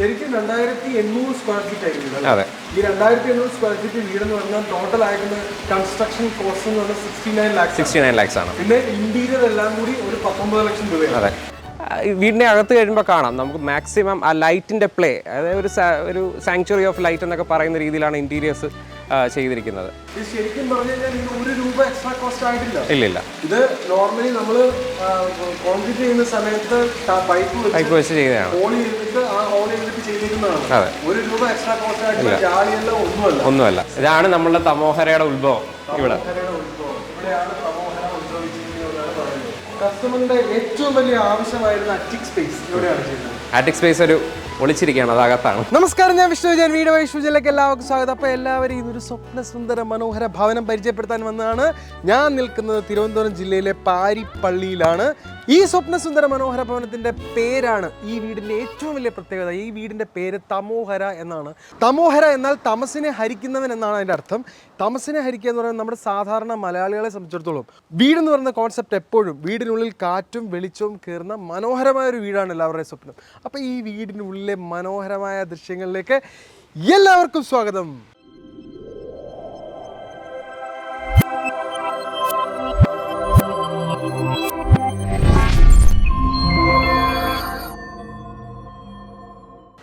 ശരിക്കും രണ്ടായിരത്തി എണ്ണൂറ് സ്ക്വയർ ഫീറ്റ് ആയിരുന്നു അതെ. ഈ രണ്ടായിരത്തി എണ്ണൂറ് സ്ക്വയർ ഫീറ്റ് വീട് എന്ന് പറഞ്ഞാൽ ടോട്ടൽ ആയിരിക്കുന്ന കൺസ്ട്രക്ഷൻ കോസ്റ്റ് എന്ന് പറഞ്ഞാൽ sixty nine lakhs sixty nine lakhs ആണ്. പിന്നെ ഇന്റീരിയർ എല്ലാം കൂടി ഒരു പത്തൊമ്പത് ലക്ഷം രൂപയാണ്. അതെ. വീടിന്റെ അകത്ത് കഴിയുമ്പോൾ കാണാം. നമുക്ക് മാക്സിമം ആ ലൈറ്റിന്റെ പ്ലേ അതായത് ഒരു ഒരു സാങ്ച്വറി ഓഫ് ലൈറ്റ് എന്നൊക്കെ പറയുന്ന രീതിയിലാണ് ഇന്റീരിയേഴ്സ് ചെയ്തിരിക്കുന്നത്. ശരിക്കും പറഞ്ഞു കഴിഞ്ഞാൽ ഇതിന് ഒരു രൂപ എക്സ്ട്രാ കോസ്റ്റ് ആയിട്ടില്ല. ഇല്ലില്ല ഇത് നോർമലി നമ്മൾ കോൺക്രീറ്റ് ചെയ്യുന്ന സമയത്ത് പൈപ്പ് വെച്ച് പൈപ്പ് വെച്ച് ചെയ്തതാണ്. ചെയ്തിട്ട് ആ ചെയ്തിട്ട് ചെയ്തിരുന്നതാണ് അതെ. ഒരു രൂപ എക്സ്ട്രാ കോസ്റ്റ് ആയിട്ടില്ല ഒന്നുമല്ല. ഒന്നുമല്ല. ഇതാണ് നമ്മളുടെ തമോഹരയുടെ ഉത്ഭവം. ഇവിടെ. കസ്റ്റമറിന്റെ ഏറ്റവും വലിയ ആവശ്യമായിരുന്ന അറ്റിക് സ്പേസ് ഇവിടെയാണ് ചെയ്യുന്നത്. ആറ്റിക് സ്പേസ് ഒരു ഒളിച്ചിരിക്കുകയാണ് അതകത്താണ് നമസ്കാരം ഞാൻ വിഷ്ണു വിജയൻ വീട് വൈഷ്ണുജിയിലേക്ക് എല്ലാവർക്കും സ്വാഗതം. അപ്പോൾ എല്ലാവരും ഇതൊരു സ്വപ്ന സുന്ദര മനോഹര ഭവനം പരിചയപ്പെടുത്താൻ വന്നതാണ്. ഞാൻ നിൽക്കുന്നത് തിരുവനന്തപുരം ജില്ലയിലെ പാരിപ്പള്ളിയിലാണ്. ഈ സ്വപ്നസുന്ദര മനോഹര ഭവനത്തിന്റെ പേരാണ് ഈ വീടിന്റെ ഏറ്റവും വലിയ പ്രത്യേകത. ഈ വീടിന്റെ പേര് തമോഹര എന്നാണ്. തമോഹര എന്നാൽ തമസിനെ ഹരിക്കുന്നവൻ എന്നാണ് അതിന്റെ അർത്ഥം. തമസിനെ ഹരിക്കുക എന്ന് പറയുന്നത് നമ്മുടെ സാധാരണ മലയാളികളെ സംബന്ധിച്ചിടത്തോളം. വീടെന്ന് പറയുന്ന കോൺസെപ്റ്റ് എപ്പോഴും വീടിനുള്ളിൽ കാറ്റും വെളിച്ചവും കയറുന്ന മനോഹരമായ ഒരു വീടാണ് എല്ലാവരുടെയും സ്വപ്നം. അപ്പോൾ ഈ വീടിനുള്ളിലെ മനോഹരമായ ദൃശ്യങ്ങളിലേക്ക് എല്ലാവർക്കും സ്വാഗതം.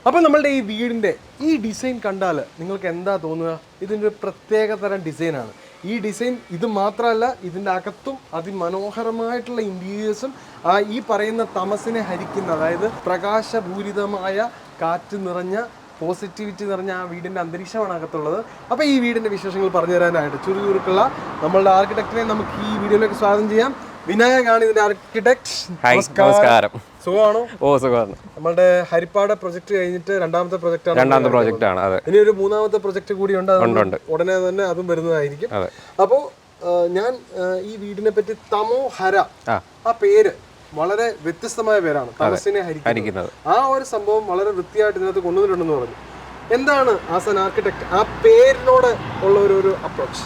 അപ്പോൾ നമ്മളുടെ ഈ വീടിന്റെ ഈ ഡിസൈൻ കണ്ടാൽ നിങ്ങൾക്ക് എന്താ തോന്നുക? ഇതിന്റെ ഒരു പ്രത്യേക തരം ഡിസൈനാണ്. ഈ ഡിസൈൻ ഇത് മാത്രമല്ല ഇതിന്റെ അകത്തും അതിമനോഹരമായിട്ടുള്ള ഇന്റീരിയേഴ്സും ആ ഈ പറയുന്ന തമസിനെ ഹരിക്കുന്ന അതായത് പ്രകാശപൂരിതമായ കാറ്റ് നിറഞ്ഞ പോസിറ്റിവിറ്റി നിറഞ്ഞ ആ വീടിന്റെ അന്തരീക്ഷമാണ് അകത്തുള്ളത്. അപ്പോൾ ഈ വീടിന്റെ വിശേഷങ്ങൾ പറഞ്ഞു തരാനായിട്ട് ചുരുചുരുക്കുള്ള നമ്മളുടെ ആർക്കിടെക്റ്റിനെ നമുക്ക് ഈ വീഡിയോയിലേക്ക് സ്വാഗതം ചെയ്യാം. വിനായകാണ് ഇതിന്റെ ആർക്കിടെക്ട് നമസ്കാരം. സുഖമാണോ? ഓ സുഖമാണ്. നമ്മളുടെ ഹരിപ്പാട് പ്രൊജക്ട് കഴിഞ്ഞിട്ട് രണ്ടാമത്തെ പ്രൊജക്ട് ആണ് രണ്ടാമത്തെ പ്രോജക്റ്റ് ആണ് അതെ. ഇനി ഒരു മൂന്നാമത്തെ പ്രൊജക്ട് കൂടി ഉണ്ട്. ഉടനെ തന്നെ അതും വരുന്നതായിരിക്കും. അപ്പോൾ ഞാൻ ഈ വീടിനെ പറ്റി തമോഹര ആ. ആ പേര് വളരെ വ്യത്യസ്തമായ പേരാണ് തമസിനെ ഹരിക്കുന്നത്. ഹരിക്കുന്നത്. ആ ഒരു സംഭവം വളരെ വൃത്തിയായിട്ട് ഇതിനകത്ത് കൊണ്ടുവന്നിട്ടുണ്ടെന്ന് പറഞ്ഞു. എന്താണ് ആസ് ആൻ ആർക്കിടെക്ട്? ആ പേരിനോട് ഉള്ള ഒരു ഒരു അപ്രോച്ച്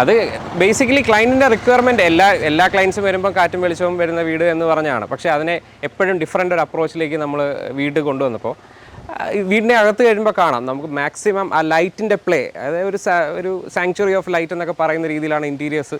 അത് ബേസിക്കലി ക്ലയന്റിന്റെ റിക്വയർമെന്റ് എല്ലാ എല്ലാ ക്ലയൻസും വരുമ്പോൾ കാറ്റും വെളിച്ചവും വരുന്ന വീട് എന്ന് പറഞ്ഞാണ് പക്ഷേ അതിനെ എപ്പോഴും ഡിഫറെന്റ് ഒരു അപ്രോച്ചിലേക്ക് നമ്മൾ വീട് കൊണ്ടുവന്നപ്പോൾ വീടിന്റെ അകത്ത് കഴിയുമ്പോൾ കാണാം. നമുക്ക് മാക്സിമം ആ ലൈറ്റിന്റെ പ്ലേ അതായത് ഒരു ഒരു സാങ്ച്വറി ഓഫ് ലൈറ്റ് എന്നൊക്കെ പറയുന്ന രീതിയിലാണ് ഇന്റീരിയേഴ്സ്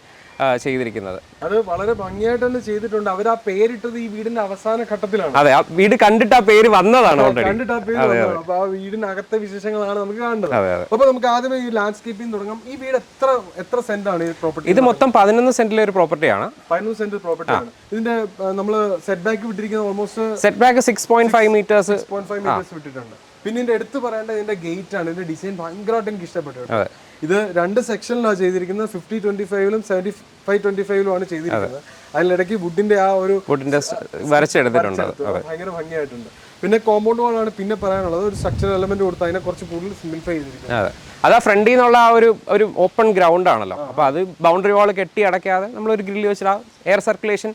ചെയ്തിരിക്കുന്നത്. അത് വളരെ ഭംഗിയായിട്ട് തന്നെ ചെയ്തിട്ടുണ്ട്. അവർ ആ പേരിട്ടത് ഈ വീടിന്റെ അവസാന ഘട്ടത്തിലാണ്. അതെ ആ വീട് കണ്ടിട്ട് ആ പേര് വന്നതാണ് ഓൾറെഡി കണ്ടിട്ട് ആ പേര് വന്നതാണ്. അപ്പൊ ആ വീടിനകത്തെ വിശേഷങ്ങളാണ് നമുക്ക് കാണുന്നത് അതെ അതെ. അപ്പൊ നമുക്ക് ആദ്യമേ ഈ ലാൻഡ്സ്കേപ്പിംഗ് തുടങ്ങാം. ഈ വീട് എത്ര എത്ര സെന്റ് ആണ് ഈ പ്രോപ്പർട്ടി ഇത് മൊത്തം പതിനൊന്ന് സെന്റിലെ ഒരു പ്രോപ്പർട്ടിയാണ് പതിനൊന്ന് സെന്റ് പ്രോപ്പർട്ടി ആണ്. ഇതിന്റെ നമ്മൾ set back വിട്ടിരിക്കുന്നത് almost set back six point five meters point five meters വിട്ടിട്ടുണ്ട്. പിന്നെ ഇതിന്റെ എടുത്തു പറയേണ്ട ഇതിന്റെ ഗേറ്റ് ആണ്. ഇതിന്റെ ഡിസൈൻ ഭയങ്കരമായിട്ട് എനിക്ക് ഇഷ്ടപ്പെട്ടു ഇത് രണ്ട് സെക്ഷനിലാണ് ചെയ്തിരിക്കുന്നത്. ഫിഫ്റ്റി ട്വന്റി ഫൈവിലും സെവന്റി ഫൈവ് ട്വന്റി ഫൈവിലും ആണ് ചെയ്തിരിക്കുന്നത്. അതിനിടയ്ക്ക് വുഡിന്റെ ആ ഒരു വരച്ചെടുത്തിട്ടുണ്ട്. ഭയങ്കര ഭംഗിയായിട്ടുണ്ട്. പിന്നെ കോമ്പൗണ്ട് വാൾ ആണ് പിന്നെ പറയാനുള്ളത്. ഒരു സ്ട്രക്ചർ എലമെന്റ് കൊടുത്ത് അതിനെ കുറച്ച് കൂടുതൽ സിംപ്ലിഫൈ ചെയ്തിരിക്കുന്നത് അതെ. അത് ആ ഫ്രണ്ടിൽ നിന്നുള്ള ആ ഒരു ഒരു ഓപ്പൺ ഗ്രൗണ്ട് ആണല്ലോ. അപ്പോൾ അത് ബൗണ്ടറി വാൾ കെട്ടി അടയ്ക്കാതെ നമ്മൾ ഒരു ഗ്രില്ല് വെച്ചിട്ട് ആ എയർ സർക്കുലേഷൻ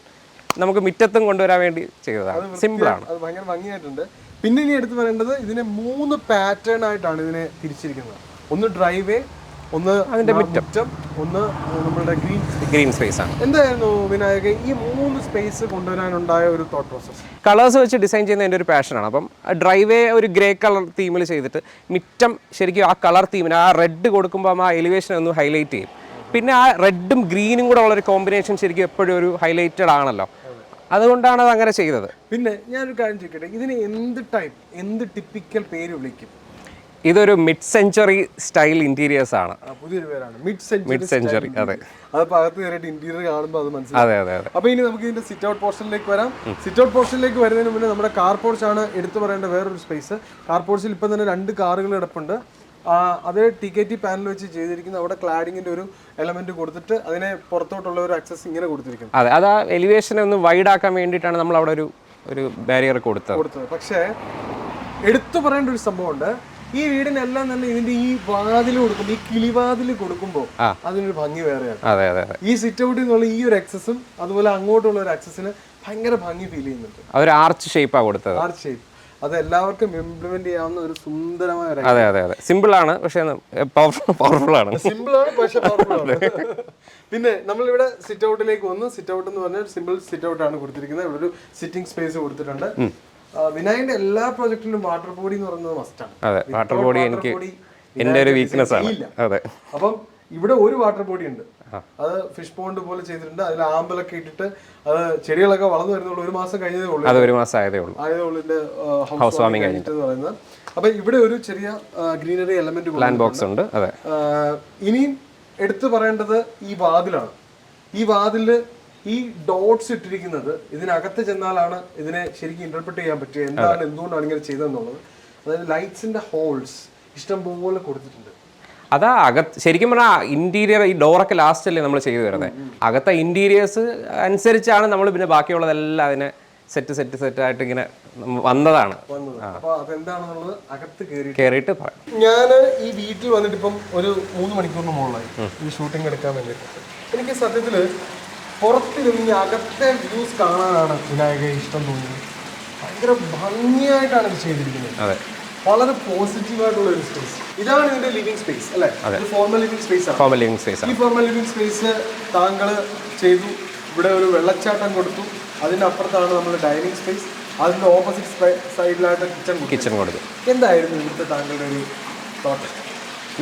നമുക്ക് മുറ്റത്തും കൊണ്ടുവരാൻ വേണ്ടി ചെയ്തതാണ്. സിമ്പിളാണ് അത് ഭയങ്കര ഭംഗിയായിട്ടുണ്ട്. പിന്നെ ഇനി എടുത്ത് പറയേണ്ടത് ഇതിനെ മൂന്ന് പാറ്റേൺ ആയിട്ടാണ് ഇതിനെ തിരിച്ചിരിക്കുന്നത്. ഒന്ന് ഡ്രൈവേ ഒന്ന് അതിന്റെ മുറ്റം. ഒന്ന് നമ്മുടെ ഗ്രീൻ ഗ്രീൻ സ്പേസ് ആണ്. എന്തായിരുന്നു വിനായക ഈ മൂന്ന് സ്പേസ് കൊണ്ടുവരാനുണ്ടായ ഒരു തോട്ട് പ്രോസസ് കളേഴ്സ് വെച്ച് ഡിസൈൻ ചെയ്യുന്ന എന്റെ ഒരു പാഷനാണ് അപ്പം ഡ്രൈവേ ഒരു ഗ്രേ കളർ തീമിൽ ചെയ്തിട്ട് മിറ്റം ശരിക്കും ആ കളർ തീമിന് ആ റെഡ് കൊടുക്കുമ്പോൾ ആ എലിവേഷൻ ഒന്ന് ഹൈലൈറ്റ് ചെയ്യും. പിന്നെ ആ റെഡും ഗ്രീനും കൂടെ ഉള്ളൊരു കോമ്പിനേഷൻ ശരിക്കും എപ്പോഴും ഒരു ഹൈലൈറ്റഡ് ആണല്ലോ. അതുകൊണ്ടാണ് അത് അങ്ങനെ ചെയ്തത്. പിന്നെ ഞാനൊരു കാര്യം ചോദിക്കട്ടെ? ഇതിന് എന്ത് ടൈപ്പ് എന്ത് ടിപ്പിക്കൽ പേര് വിളിക്കും? ഇതൊരു മിഡ് സെഞ്ചുറി സ്റ്റൈൽ ഇന്റീരിയേഴ്സ് ആണ് പുതിയൊരു പേരാണ്. മിഡ് സെഞ്ചുറി മിഡ് സെഞ്ചുറി അതെ അത് അകത്ത് കയറിയിട്ട് ഇന്റീരിയർ കാണുമ്പോൾ അത് മനസ്സിലാവും. അതെ അതെ അപ്പൊ ഇനി നമുക്ക് ഇതിന്റെ സിറ്റ് ഔട്ട് പോർഷനിലേക്ക് വരാം. സിറ്റ് ഔട്ട് പോർഷനിലേക്ക് വരുന്നതിന് മുന്നേ നമ്മുടെ കാർ പോർച്ച് ആണ് എടുത്തു പറയേണ്ട വേറൊരു സ്പേസ് കാർ പോർച്ചിൽ ഇപ്പം തന്നെ രണ്ട് കാറുകൾ കിടപ്പുണ്ട് അതേ ടി കെ ടി പാനൽ വെച്ച് ചെയ്തിരിക്കുന്ന അവിടെ ക്ലാഡിങ്ങിന്റെ ഒരു എലമെന്റ് കൊടുത്തിട്ട് അതിനെ പുറത്തോട്ടുള്ള ഒരു ആക്സസ് ഇങ്ങനെ കൊടുത്തിരിക്കുന്നു. അതെ അത് ആ എലിവേഷനെ ഒന്ന് വൈഡ് ആക്കാൻ വേണ്ടിയിട്ടാണ് നമ്മൾ അവിടെ ഒരു ഒരു ബാരിയർ കൊടുത്തത്. കൊടുത്തത്. പക്ഷേ എടുത്തു പറയേണ്ട ഒരു സംഭവമുണ്ട്. ഈ വീടിനെല്ലാം തന്നെ ഇതിന്റെ ഈ വാതിൽ കൊടുക്കുമ്പോൾ ഈ കിളിവാതിൽ കൊടുക്കുമ്പോൾ അതിനൊരു ഭംഗി വേറെയാണ്. അതെ അതെ അതെ. ഈ സിറ്റ് ഔട്ടിൽ നിന്നുള്ള ഈ ഒരു ആക്സസും അതുപോലെ അങ്ങോട്ടുള്ള ഒരു ആക്സസിന് ഭയങ്കര ഭംഗി ഫീൽ ചെയ്യുന്നുണ്ട്. അതൊരു ആർച്ച് ഷേപ്പാണ് കൊടുത്തത്. ആർച്ച് ഷേപ്പ് അത് എല്ലാവർക്കും ഇംപ്ലിമെന്റ് ചെയ്യാവുന്ന ഒരു സുന്ദരമായ ഒരു അതെ അതെ അതെ. സിമ്പിൾ ആണ് പക്ഷേ പവർഫുൾ പവർഫുൾ ആണ്. സിമ്പിൾ ആണ് പക്ഷെ powerful ആണ്. പിന്നെ നമ്മളിവിടെ സിറ്റ് ഔട്ടിലേക്ക് വന്നു. സിറ്റ് ഔട്ട് എന്ന് പറഞ്ഞാൽ സിമ്പിൾ സിറ്റ് ഔട്ട് ആണ് കൊടുത്തിരിക്കുന്നത്. ഇവിടെ ഒരു സിറ്റിംഗ് സ്പേസ് കൊടുത്തിട്ടുണ്ട്. വിനായകന്റെ എല്ലാ പ്രോജക്റ്റിലും വാട്ടർ ബോഡി എന്ന് പറയുന്നത് മസ്റ്റാണ് അതെ വാട്ടർ ബോഡി എനിക്ക് എന്റെ ഒരു വീക്ക്നെസ് ആണ്. അതെ. അപ്പം ഇവിടെ ഒരു വാട്ടർ ബോഡി ഉണ്ട്. അത് ഫിഷ് പോണ്ട് പോലെ ചെയ്തിട്ടുണ്ട്. അതിൽ ആമ്പലൊക്കെ ഇട്ടിട്ട് അത് ചെടികളൊക്കെ വളർന്നു വരുന്നുള്ളൂ ഒരു മാസം കഴിഞ്ഞതേ ഉള്ളൂ. അത് ഒരു മാസം ആയതേ ഉള്ളൂ. ആയതുള്ളിന്റെ ഹൗസ് വാമിംഗ് കഴിഞ്ഞിട്ട് പറയുന്നത്. അപ്പൊ ഇവിടെ ഒരു ചെറിയ ഗ്രീനറി എലമെന്റ് പ്ലാൻ ബോക്സ് ഉണ്ട്. അതെ. ഇനിയും എടുത്തു പറയേണ്ടത് ഈ വാതിലാണ്. ഈ വാതിൽ ഈ ഡോട്ട്സ് ഇട്ടിരിക്കുന്നത് ഇതിനകത്ത് ചെന്നാലാണ് ഇതിനെ ശരിക്കും ഇന്റർപ്രിറ്റ് ചെയ്യാൻ പറ്റുക. എന്താണ് എന്തുകൊണ്ടാണ് ഇങ്ങനെ ചെയ്തതെന്നുള്ളത്. അതായത് ലൈറ്റ്സിന്റെ ഹോൾസ് ഇഷ്ടംപോലെ കൊടുത്തിട്ടുണ്ട്. അതാ അകത്ത് ശരിക്കും പറഞ്ഞാൽ ഇന്റീരിയർ ഈ ഡോറൊക്കെ ലാസ്റ്റ് അല്ലേ നമ്മൾ ചെയ്തു വരുന്നത് അകത്തെ ഇന്റീരിയേഴ്സ് അനുസരിച്ചാണ് നമ്മൾ പിന്നെ ബാക്കിയുള്ളതെല്ലാം അതിനെ സെറ്റ് സെറ്റ് സെറ്റ് ആയിട്ട് ഇങ്ങനെ വന്നതാണ്. പറയാം ഞാൻ ഈ വീട്ടിൽ വന്നിട്ട് ഇപ്പം ഒരു മൂന്ന് മണിക്കൂറിന് മുകളിലായി. ഈ ഷൂട്ടിംഗ് എടുക്കാൻ വേണ്ടിയിട്ട്. എനിക്ക് സത്യത്തിൽ പുറത്തിരുന്ന് അകത്തെ വ്യൂസ് കാണാനാണ് വിനായക ഇഷ്ടം തോന്നിയത്. ഭയങ്കര ഭംഗിയായിട്ടാണ് ഇത് ചെയ്തിരിക്കുന്നത്. വളരെ പോസിറ്റീവ് ആയിട്ടുള്ള ഒരു സ്പേസ് ഇതാണ് ഇതിന്റെ ലിവിംഗ് സ്പേസ് അല്ലെ? ഫോർമൽ ലിവിംഗ് സ്പേസ് ആണ്. ഫോർമൽ ലിവിംഗ് സ്പേസ് ഈ ഫോർമൽ ലിവിംഗ് സ്പേസ് താങ്കൾ ചെയ്തു. ഇവിടെ ഒരു വെള്ളച്ചാട്ടം കൊടുത്തു. അതിനപ്പുറത്താണ് അപ്പുറത്താണ് നമ്മൾ ഡൈനിങ് സ്പേസ് അതിന്റെ ഓപ്പോസിറ്റ് സൈഡിലായിട്ട് കിച്ചൺ കിച്ചൺ കൊടുത്തു. എന്തായിരുന്നു ഇവിടുത്തെ താങ്കളുടെ ഒരു തോട്ടം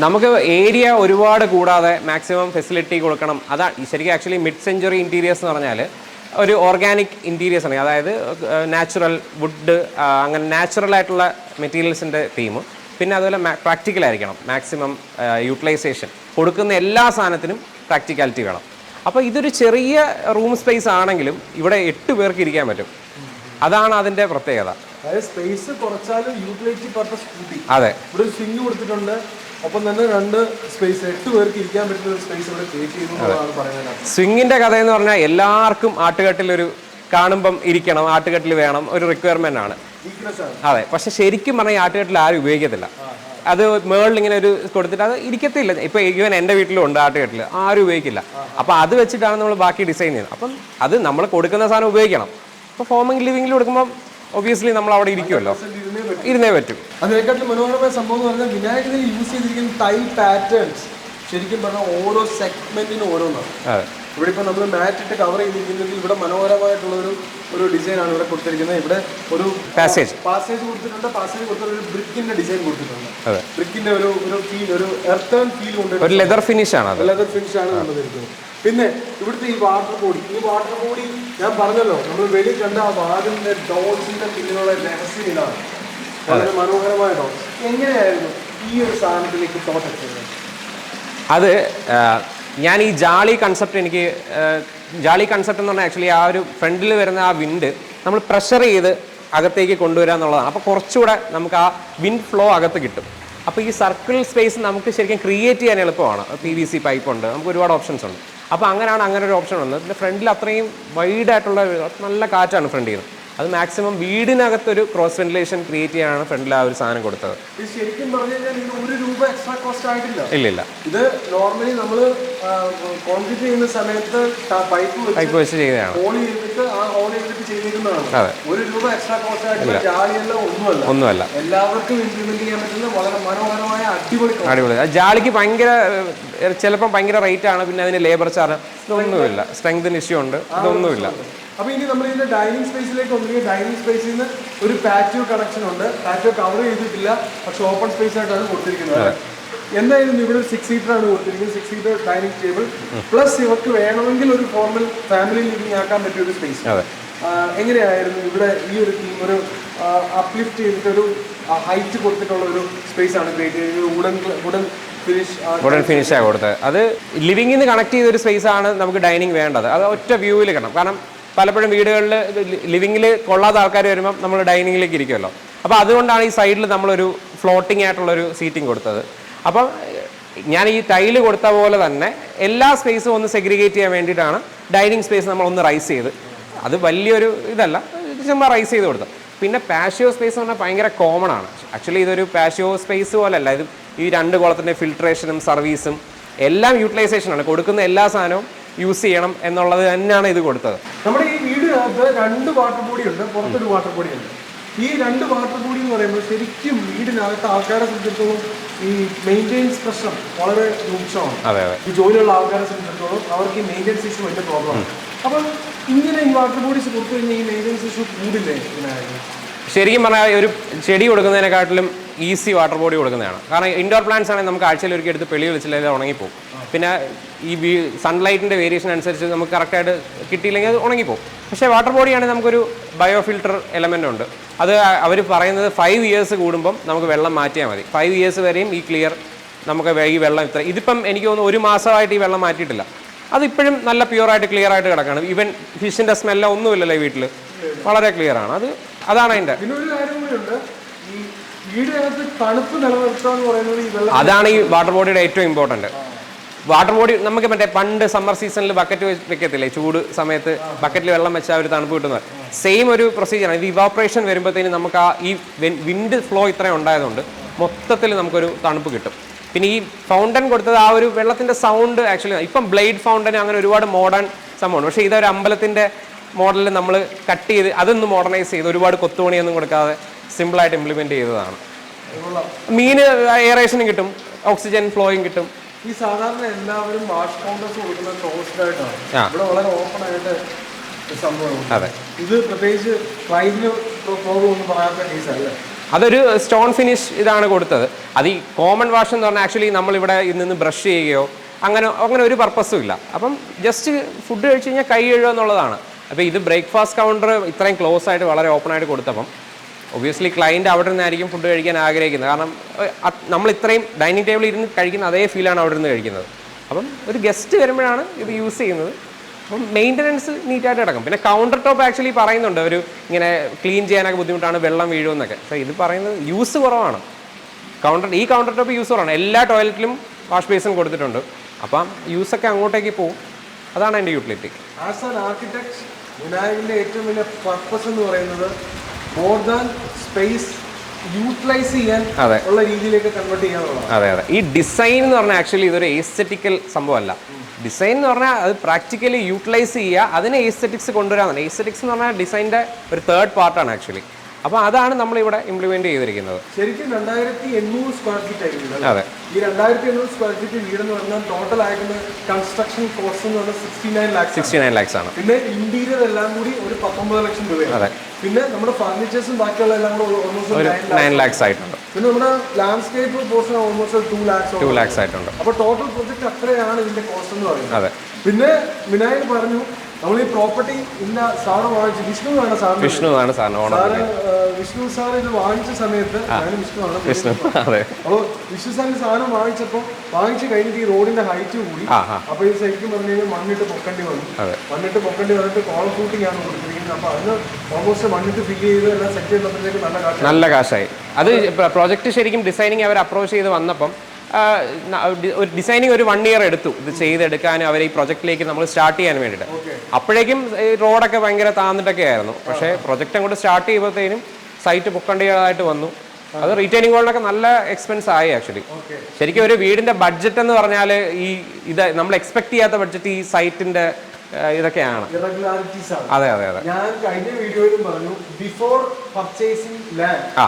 നമുക്ക് ഏരിയ ഒരുപാട് കൂടാതെ മാക്സിമം ഫെസിലിറ്റി കൊടുക്കണം. അതാണ് ശരിക്കും ആക്ച്വലി മിഡ് സെഞ്ചുറി ഇന്റീരിയേഴ്സ് എന്ന് പറഞ്ഞാൽ ഒരു ഓർഗാനിക് ഇന്റീരിയേഴ്സ് ആണ്. അതായത് നാച്ചുറൽ വുഡ് അങ്ങനെ നാച്ചുറൽ ആയിട്ടുള്ള മെറ്റീരിയൽസിന്റെ തീം പിന്നെ അതുപോലെ പ്രാക്ടിക്കൽ ആയിരിക്കണം. മാക്സിമം യൂട്ടിലൈസേഷൻ കൊടുക്കുന്ന എല്ലാ സാധനത്തിനും പ്രാക്ടിക്കാലിറ്റി വേണം. അപ്പോൾ ഇതൊരു ചെറിയ റൂം സ്പേസ് ആണെങ്കിലും ഇവിടെ എട്ട് പേർക്ക് ഇരിക്കാൻ പറ്റും. അതാണ് അതിന്റെ പ്രത്യേകത. സ്പേസ് കുറച്ചാലും യൂട്ടിലിറ്റി പർപ്പസ് അതെ. ഇവിടെ ഒരു സ്വിംഗ് കൊടുത്തിട്ടുണ്ട്. ഒപ്പം തന്നെ രണ്ട് സ്പേസ് എട്ട് പേർക്ക് ഇരിക്കാൻ പറ്റുന്ന ഒരു സ്പേസ് ഇവിടെ ക്രിയേറ്റ് ചെയ്തു എന്നുള്ളതാണ് പറയുന്നത് സ്വിങ്ങിന്റെ കഥ എന്ന് പറഞ്ഞാൽ എല്ലാവർക്കും ആട്ടുകെട്ടിൽ ഒരു കാണുമ്പം ഇരിക്കണം ആട്ടുകെട്ടിൽ വേണം ഒരു റിക്വയർമെന്റ് ആണ്. അതെ. പക്ഷെ ശരിക്കും പറഞ്ഞാൽ ആട്ടുകെട്ടിൽ ആരും ഉപയോഗിക്കത്തില്ല. അത് മേളിൽ ഇങ്ങനെ ഒരു കൊടുത്തിട്ട് അത് ഇരിക്കത്തില്ല. ഇപ്പൊ ഈവൻ എന്റെ വീട്ടിലും ഉണ്ട് ആട്ടുകെട്ടിൽ ആരും ഉപയോഗിക്കില്ല. അപ്പൊ അത് വെച്ചിട്ടാണ് നമ്മൾ ബാക്കി ഡിസൈൻ ചെയ്യുന്നത്. അപ്പം അത് നമ്മൾ കൊടുക്കുന്ന സാധനം ഉപയോഗിക്കണം. അപ്പോൾ ഫോമിംഗ് ലിവിംഗിൽ കൊടുക്കുമ്പോൾ ഒബിയസ്ലി നമ്മൾ അവിടെ ഇരിക്കുമല്ലോ. ഇരുന്നേ പറ്റും. അതിനെക്കാട്ടിൽ അതിനെക്കാട്ടിലും മനോഹരമായ സംഭവം എന്ന് പറഞ്ഞാൽ വിനായകനിൽ യൂസ് ചെയ്തിരിക്കുന്ന ടൈൽ പാറ്റേൺസ് ശരിക്കും പറഞ്ഞാൽ ഓരോ സെഗ്മെന്റിനും ഓരോന്നാണ്. ഇവിടെ ഇപ്പോൾ നമ്മൾ മാറ്റ് ഇട്ട് കവർ ചെയ്തിരിക്കുന്നത് ഇവിടെ മനോഹരമായിട്ടുള്ള ഒരു ഒരു ഡിസൈൻ ആണ് ഇവിടെ കൊടുത്തിരിക്കുന്നത്. ഇവിടെ ഒരു പാസേജ് പാസേജ് കൊടുത്തിട്ടുണ്ട്. പാസേജ് കൊടുത്തിട്ട് ഒരു ബ്രിക്കിന്റെ ഡിസൈൻ കൊടുത്തിട്ടുണ്ട്. ബ്രിക്കിന്റെ ഒരു ഒരു ഫീൽ ഒരു എർത്തേൺ ഫീൽ കൊണ്ട് ഒരു ലെതർ ഫിനിഷ് ആണ് അത്. ലെതർ ഫിനിഷ് ആണ് വന്നിരിക്കുന്നത് പിന്നെ ഇവിടുത്തെ ഈ വാട്ടർ ബോഡി ഈ വാട്ടർ ബോഡി ഞാൻ പറഞ്ഞല്ലോ നമ്മൾ വെളിയിൽ കണ്ട ആ വാതിലിന്റെ ഡോൾസിന്റെ പിന്നിലുള്ള രഹസ്യം ഇതാണ്. വളരെ മനോഹരമായ ഡോൾസ് എങ്ങനെയായിരുന്നു ഈ ഒരു സാധനത്തിലേക്ക് തോട്ടെത്തുന്നത് അത് ഞാൻ ഈ ജാളി കൺസെപ്റ്റ് എനിക്ക് ജാളി കൺസെപ്റ്റ് എന്ന് പറഞ്ഞാൽ ആക്ച്വലി ആ ഒരു ഫ്രണ്ടിൽ വരുന്ന ആ വിൻഡ് നമ്മൾ പ്രഷർ ചെയ്ത് അകത്തേക്ക് കൊണ്ടുവരിക എന്നുള്ളതാണ്. അപ്പോൾ കുറച്ചുകൂടെ നമുക്ക് ആ വിൻഡ് ഫ്ലോ അകത്ത് കിട്ടും. അപ്പോൾ ഈ സർക്കിൾ സ്പേസ് നമുക്ക് ശരിക്കും ക്രിയേറ്റ് ചെയ്യാൻ എളുപ്പമാണ്. പി വി സി പൈപ്പ് ഉണ്ട്. നമുക്ക് ഒരുപാട് ഓപ്ഷൻസ് ഉണ്ട്. അപ്പോൾ അങ്ങനെയാണ് അങ്ങനെ ഒരു ഓപ്ഷൻ വന്നത്. പിന്നെ ഫ്രണ്ടിൽ അത്രയും വൈഡായിട്ടുള്ള നല്ല കാറ്റാണ് ഫ്രണ്ടിൽ നിന്ന്. അത് മാക്സിമം വീടിനകത്തൊരു ക്രോസ് വെന്റിലേഷൻ ക്രിയേറ്റ് ചെയ്യാനാണ് ഫ്രണ്ടിൽ ആ ഒരു സാധനം കൊടുത്തത്. ശരിക്കും പറഞ്ഞു കഴിഞ്ഞാൽ ഒരു രൂപ എക്സ്ട്രാ കോസ്റ്റ് ആയിട്ടില്ല. ഇല്ല ഇല്ല. ഇത് നോർമലി നമ്മൾ കോൺക്രീറ്റ് ചെയ്യുന്ന സമയത്ത് പൈപ്പ് വെച്ച് പൈപ്പ് വെച്ച് ചെയ്തതാണ്. ഹോൾ ചെയ്തിട്ട് ആ ഹോൾ ചെയ്തിട്ട് അതെ. ഒരു രൂപ എക്സ്ട്രാ കോസ്റ്റ് ആയിട്ടില്ല ജാളിയല്ല ഒന്നുമല്ല. ഒന്നുമല്ല. എല്ലാവർക്കും ഇംപ്ലിമെന്റ് ചെയ്യാൻ പറ്റുന്ന വളരെ മനോഹരമായ അടിപൊളി. അടിപൊളി. ജാളിക്ക് ഭയങ്കര ചിലപ്പം ഭയങ്കര റേറ്റ് ആണ് പിന്നെ അതിന് ലേബർ ചാർജ് ഇതൊന്നുമില്ല. സ്ട്രെങ്തിന് ഇഷ്യൂ ഉണ്ട്. ഇതൊന്നുമില്ല. അപ്പൊ ഇനി നമ്മൾ ഇതിന്റെ ഡൈനിങ് സ്പേസിലേക്ക് വന്നിരിക്കുക ഡൈനിങ് സ്പേസിൽ നിന്ന് ഒരു പാറ്റിയോ കണക്ഷൻ ഉണ്ട്. പാറ്റിയോ കവർ ചെയ്തിട്ടില്ല. പക്ഷെ ഓപ്പൺ സ്പേസ് ആയിട്ടാണ് കൊടുത്തിരിക്കുന്നത്. എന്തായാലും ഇവിടെ ഒരു സിക്സ് സീറ്റർ ആണ് കൊടുത്തിരിക്കുന്നത്. Six seater dining table plus ഇവർക്ക് വേണമെങ്കിൽ ഒരു ഫോർമൽ ഫാമിലി ലിവിംഗ് ആക്കാൻ പറ്റിയ ഒരു സ്പേസ് എങ്ങനെയായിരുന്നു ഇവിടെ ഈ ഒരു തീം ഒരു അപ്ലിഫ്റ്റ് ചെയ്തിട്ട് ഒരു ഹൈറ്റ് കൊടുത്തിട്ടുള്ള ഒരു സ്പേസ് ആണ് ക്രിയേറ്റ് ചെയ്തത്? വുഡൻ വുഡൻ ഫിനിഷ് ഉടൻ ഫിനിഷാണ് കൊടുത്തത്. അത് ലിവിങ്ങിൽ നിന്ന് കണക്ട് ചെയ്ത ഒരു സ്പേസ് ആണ് നമുക്ക് ഡൈനിങ് വേണ്ടത്. അത് ഒറ്റ വ്യൂവിൽ കിട്ടണം. കാരണം പലപ്പോഴും വീടുകളിൽ ലിവിങ്ങിൽ കൊള്ളാത്ത ആൾക്കാർ വരുമ്പം നമ്മൾ ഡൈനിങ്ങിലേക്ക് ഇരിക്കുമല്ലോ. അപ്പോൾ അതുകൊണ്ടാണ് ഈ സൈഡിൽ നമ്മളൊരു ഫ്ലോട്ടിംഗ് ആയിട്ടുള്ളൊരു സീറ്റിംഗ് കൊടുത്തത്. അപ്പം ഞാൻ ഈ ടൈൽ കൊടുത്ത പോലെ തന്നെ എല്ലാ സ്പേസും ഒന്ന് സെഗ്രിഗേറ്റ് ചെയ്യാൻ വേണ്ടിയിട്ടാണ് ഡൈനിങ് സ്പേസ് നമ്മൾ ഒന്ന് റൈസ് ചെയ്ത്. അത് വലിയൊരു ഇതല്ല ചുമ്മാ റൈസ് ചെയ്ത് കൊടുത്തത്. പിന്നെ പാഷ്യോ സ്പേസ് എന്ന് പറഞ്ഞാൽ ഭയങ്കര കോമൺ ആണ്. ആക്ച്വലി ഇതൊരു പാഷ്യോ സ്പേസ് പോലല്ല ഇത് ഈ രണ്ട് കുളത്തിന്റെ ഫിൽട്രേഷനും സർവീസും എല്ലാം യൂട്ടിലൈസേഷനാണ് കൊടുക്കുന്ന എല്ലാ സാധനവും യൂസ് ചെയ്യണം എന്നുള്ളത് തന്നെയാണ് ഇത് കൊടുത്തത്. നമ്മുടെ ഈ വീടിനകത്ത് രണ്ട് വാട്ടർ ബോഡി ഉണ്ട് പുറത്തൊരു വാട്ടർ ബോഡി ഉണ്ട്. ഈ രണ്ട് വാട്ടർ ബോഡി എന്ന് പറയുമ്പോൾ ശരിക്കും വീടിനകത്ത് ആൾക്കാരെ സംബന്ധിച്ചിടത്തോളം ഈ മെയിന്റെയിൻസ് പ്രശ്നം വളരെ രൂക്ഷമാണ്. അതെ അതെ. ഈ ജോലിയുള്ള ആൾക്കാരെ സംബന്ധിച്ചിടത്തോളം അവർക്ക് ഈ മെയിന്റെയിൻസ് ഇഷ്യൂ വലിയ പ്രോബ്ലമാണ് അപ്പം ഇങ്ങനെ ഈ വാട്ടർ ബോഡീസ് കൊടുത്തു കഴിഞ്ഞാൽ ഈ മെയിന്റെയിൻസ് ഇഷ്യൂ കൂടില്ലേ ശരിക്കും പറഞ്ഞാൽ ഒരു ചെടി കൊടുക്കുന്നതിനെക്കാട്ടിലും ഈസി വാട്ടർ ബോഡി കൊടുക്കുന്നതാണ്. കാരണം ഇൻഡോർ പ്ലാന്റ്സ് ആണെങ്കിൽ നമുക്ക് ആഴ്ചയിൽ ഒരിക്കൽ എടുത്ത് പെളി വിളിച്ചില്ലെങ്കിൽ അത് ഉണങ്ങിപ്പോകും പിന്നെ ഈ സൺലൈറ്റിന്റെ വേരിയേഷൻ അനുസരിച്ച് നമുക്ക് കറക്റ്റായിട്ട് കിട്ടിയില്ലെങ്കിൽ അത് ഉണങ്ങിപ്പോകും പക്ഷേ വാട്ടർ ബോഡിയാണെങ്കിൽ നമുക്കൊരു ബയോ ഫിൽട്ടർ എലമെന്റ് ഉണ്ട്. അത് അവർ പറയുന്നത് ഫൈവ് ഇയേഴ്സ് കൂടുമ്പം നമുക്ക് വെള്ളം മാറ്റിയാൽ മതി. ഫൈവ് ഇയേഴ്സ് വരെയും ഈ ക്ലിയർ നമുക്ക് വെ- ഈ വെള്ളം ഇത്ര ഇതിപ്പം എനിക്ക് തോന്നുന്നു ഒരു മാസമായിട്ട് ഈ വെള്ളം മാറ്റിയിട്ടില്ല. അതിപ്പോഴും നല്ല പ്യുവറായിട്ട് ക്ലിയർ ആയിട്ട് കിടക്കുകയാണ് ഈവൻ ഫിഷിന്റെ സ്മെല്ലോ ഒന്നുമില്ലല്ലോ വീട്ടിൽ വളരെ ക്ലിയർ ആണ്. അത് അതാണ് അതിന്റെ അതാണ് ഈ വാട്ടർ ബോഡിയുടെ ഏറ്റവും ഇമ്പോർട്ടന്റ് വാട്ടർ ബോഡി നമുക്ക് മറ്റേ പണ്ട് സമ്മർ സീസണിൽ ബക്കറ്റ് വെക്കത്തില്ലേ? ചൂട് സമയത്ത് ബക്കറ്റിൽ വെള്ളം വെച്ചാൽ ഒരു തണുപ്പ് കിട്ടുന്നത്. സെയിം ഒരു പ്രൊസീജിയറാണ് ഇത് ഇവാപ്രേഷൻ വരുമ്പോഴത്തേനും നമുക്ക് ആ ഈ വിൻഡ് ഫ്ലോ ഇത്രയും ഉണ്ടായതുകൊണ്ട് മൊത്തത്തിൽ നമുക്കൊരു തണുപ്പ് കിട്ടും. പിന്നെ ഈ ഫൗണ്ടൻ കൊടുത്തത് ആ ഒരു വെള്ളത്തിന്റെ സൗണ്ട് ആക്ച്വലി ഇപ്പം ബ്ലേഡ് ഫൗണ്ടൻ അങ്ങനെ ഒരുപാട് മോഡേൺ സംഭവമാണ്. പക്ഷേ ഇതൊരു അമ്പലത്തിന്റെ മോഡലിൽ നമ്മൾ കട്ട് ചെയ്ത് അതൊന്ന് മോഡേണൈസ് ചെയ്ത് ഒരുപാട് കൊത്തുപണിയൊന്നും കൊടുക്കാതെ സിമ്പിളായിട്ട് ഇംപ്ലിമെന്റ് ചെയ്തതാണ്. മീന് എയറേഷനും കിട്ടും. ഓക്സിജൻ ഫ്ലോയും കിട്ടും. ഈ സാധാരണ എല്ലാവരും വാഷ് കൗണ്ടേഴ്സ് കൊടുക്കുന്ന ക്ലോസ്ഡ് ആയിട്ടാണ്. ഇവിടെ വളരെ ഓപ്പൺ ആയിട്ട് സംഭവം അതെ. ഇത് പ്രത്യേകിച്ച് ക്ലൈന്റിന് പ്രോബ്ലം ഒന്നും പറയാത്ത കേസല്ലേ അതൊരു സ്റ്റോൺ ഫിനിഷ് ഇതാണ് കൊടുത്തത്. അത് ഈ കോമൺ വാഷ് എന്ന് പറഞ്ഞാൽ ആക്ച്വലി നമ്മൾ നമ്മളിവിടെ നിന്ന് ബ്രഷ് ചെയ്യുകയോ അങ്ങനെ അങ്ങനെ ഒരു പർപ്പസും ഇല്ല. അപ്പം ജസ്റ്റ് ഫുഡ് കഴിച്ച് കഴിഞ്ഞാൽ കൈ കഴുകുക എന്നുള്ളതാണ്. അപ്പോൾ ഇത് ബ്രേക്ക്ഫാസ്റ്റ് കൗണ്ടർ ഇത്രയും ക്ലോസ് ആയിട്ട് വളരെ ഓപ്പൺ ആയിട്ട് കൊടുത്തപ്പം ഒബ്വിയസ്ലി ക്ലയന്റ് അവിടെ നിന്നായിരിക്കും ഫുഡ് കഴിക്കാൻ ആഗ്രഹിക്കുന്നത്. കാരണം നമ്മൾ ഇത്രയും ഡൈനിങ് ടേബിളിൽ ഇരുന്ന് കഴിക്കുന്ന അതേ ഫീലാണ് അവിടെ നിന്ന് കഴിക്കുന്നത്. അപ്പം ഒരു ഗസ്റ്റ് വരുമ്പോഴാണ് ഇത് യൂസ് ചെയ്യുന്നത്. അപ്പം മെയിന്റനൻസ് നീറ്റായിട്ട് കിടക്കും പിന്നെ കൗണ്ടർ ടോപ്പ് ആക്ച്വലി പറയുന്നുണ്ട്. ഒരു ഇങ്ങനെ ക്ലീൻ ചെയ്യാനൊക്കെ ബുദ്ധിമുട്ടാണ് വെള്ളം വീഴുമെന്നൊക്കെ. പക്ഷേ ഇത് പറയുന്നത് യൂസ് കുറവാണ്. കൗണ്ടർ ഈ കൗണ്ടർ ടോപ്പ് യൂസ് കുറവാണ്. എല്ലാ ടോയ്ലറ്റിലും വാഷ് ബേസിൻ കൊടുത്തിട്ടുണ്ട്. അപ്പം യൂസൊക്കെ അങ്ങോട്ടേക്ക് പോകും അതാണ് എന്റെ യൂട്ടിലിറ്റി ആസ് ആൻ ആർക്കിടെക്ട് വിനായകന്റെ ഏറ്റവും വലിയ പർപ്പസ് എന്ന് പറയുന്നത് മോർ ദാൻ സ്പേസ് യൂട്ടിലൈസ് ചെയ്യാൻ അതെ. ഉള്ള രീതിയിലേക്ക് കൺവേർട്ട് ചെയ്യാന്നുള്ളതാണ്. അതെ അതെ. ഈ ഡിസൈൻ എന്ന് പറഞ്ഞാൽ ആക്ച്വലി ഇതൊരു എസ്തെറ്റിക്കൽ സംഭവമല്ല. ഡിസൈൻ എന്ന് പറഞ്ഞാൽ അത് പ്രാക്ടിക്കലി യൂട്ടിലൈസ് ചെയ്യുക അതിനെ എസ്തെറ്റിക്സ് കൊണ്ടുവരാൻ എസ്തെറ്റിക്സ് എന്ന് പറഞ്ഞാൽ ഡിസൈന്റെ ഒരു തേർഡ് പാർട്ടാണ് ആക്ച്വലി അപ്പോൾ അതാണ് നമ്മൾ ഇവിടെ ഇംപ്ലിമെന്റ് ചെയ്തിരിക്കുന്നത്. ശരിക്കും രണ്ടായിരത്തി എണ്ണൂറ് സ്ക്വയർ ഫീറ്റ് ആയിരിക്കും അതെ. ഈ രണ്ടായിരത്തി എണ്ണൂറ് സ്ക്വയർ ഫീറ്റ് വീട് എന്ന് പറഞ്ഞാൽ ടോട്ടൽ ആയിരിക്കുന്ന കൺസ്ട്രക്ഷൻ കോസ്റ്റ് എന്ന് പറഞ്ഞാൽ sixty nine lakhs sixty nine lakhs ആണ്. പിന്നെ ഇന്റീരിയർ എല്ലാം കൂടി ഒരു പത്തൊമ്പത് ലക്ഷം രൂപയാണ്. അതെ. പിന്നെ നമ്മുടെ ഫർണിച്ചേഴ്സും ബാക്കിയുള്ള എല്ലാം കൂടെ ഓൾമോസ്റ്റ് നയൻ ലാക്സ് ആയിട്ടുണ്ട്. പിന്നെ നമ്മുടെ landscape portion almost two lakhs two lakhs ആയിട്ടുണ്ട്. അപ്പോൾ ടോട്ടൽ പ്രൊജക്ട് അത്രയാണ് ഇതിന്റെ കോസ്റ്റ് എന്ന് പറയുന്നത്. അതെ. പിന്നെ വിനായക് പറഞ്ഞു നമ്മൾ ഈ പ്രോപ്പർട്ടി ഇന്ന സാറ് വാങ്ങിച്ചു വിഷ്ണു ആണ് സാർ വിഷ്ണു ആണ് സാറിന് ഓണം സാറ് വിഷ്ണു സാർ ഇത് വാങ്ങിച്ച സമയത്ത് വിഷ്ണു ആണ്. വിഷ്ണു അതെ. അപ്പോൾ വിഷ്ണു സാറിന് സാധനം വാങ്ങിച്ചപ്പോൾ വാങ്ങിച്ചു കഴിഞ്ഞിട്ട് ഈ റോഡിന്റെ ഹൈറ്റ് കൂടി. അപ്പോൾ ഈ ശരിക്കും പറഞ്ഞു കഴിഞ്ഞാൽ മണ്ണിട്ട് പൊക്കേണ്ടി വന്നു. മണ്ണിട്ട് പൊക്കേണ്ടി വന്നിട്ട് കോളം ഷൂട്ടിംഗ് ആണ് കൊടുത്തിരിക്കുന്നത്. അപ്പൊ അതിന് ഓൾമോസ്റ്റ് മണ്ണിട്ട് ഫില്ല് ചെയ്ത് എല്ലാം സെറ്റ് ചെയ്തപ്പോഴത്തേക്ക് നല്ല കാശ് നല്ല കാശായി. അത് പ്രോജക്റ്റ് ശരിക്കും ഡിസൈനിങ് അവർ അപ്രോച്ച് ചെയ്ത് വന്നപ്പം ഒരു ഡിസൈനിങ് ഒരു വൺ ഇയർ എടുത്തു. ഇത് ചെയ്തെടുക്കാൻ അവർ ഈ പ്രൊജക്റ്റിലേക്ക് നമ്മൾ സ്റ്റാർട്ട് ചെയ്യാൻ വേണ്ടിയിട്ട്. അപ്പോഴേക്കും ഈ റോഡൊക്കെ ഭയങ്കര താന്നിട്ടൊക്കെ ആയിരുന്നു പക്ഷേ പ്രൊജക്റ്റ് അങ്ങോട്ട് സ്റ്റാർട്ട് ചെയ്യുമ്പോഴത്തേനും സൈറ്റ് പൊക്കേണ്ടതായിട്ട് വന്നു. അത് റീറ്റെയിനിങ് ഹോളിനൊക്കെ നല്ല എക്സ്പെൻസ് ആയി ആക്ച്വലി ശരിക്കും ഒരു വീടിന്റെ ബഡ്ജറ്റ് എന്ന് പറഞ്ഞാൽ ഈ ഇത് നമ്മൾ എക്സ്പെക്ട് ചെയ്യാത്ത ബഡ്ജറ്റ് ഈ സൈറ്റിന്റെ ഇതൊക്കെയാണ്. അതെ അതെ അതെ. ഞാൻ കഴിഞ്ഞ വീഡിയോയിലും പറഞ്ഞു ബിഫോർ പർച്ചേസിംഗ് ലാൻഡ് ആ.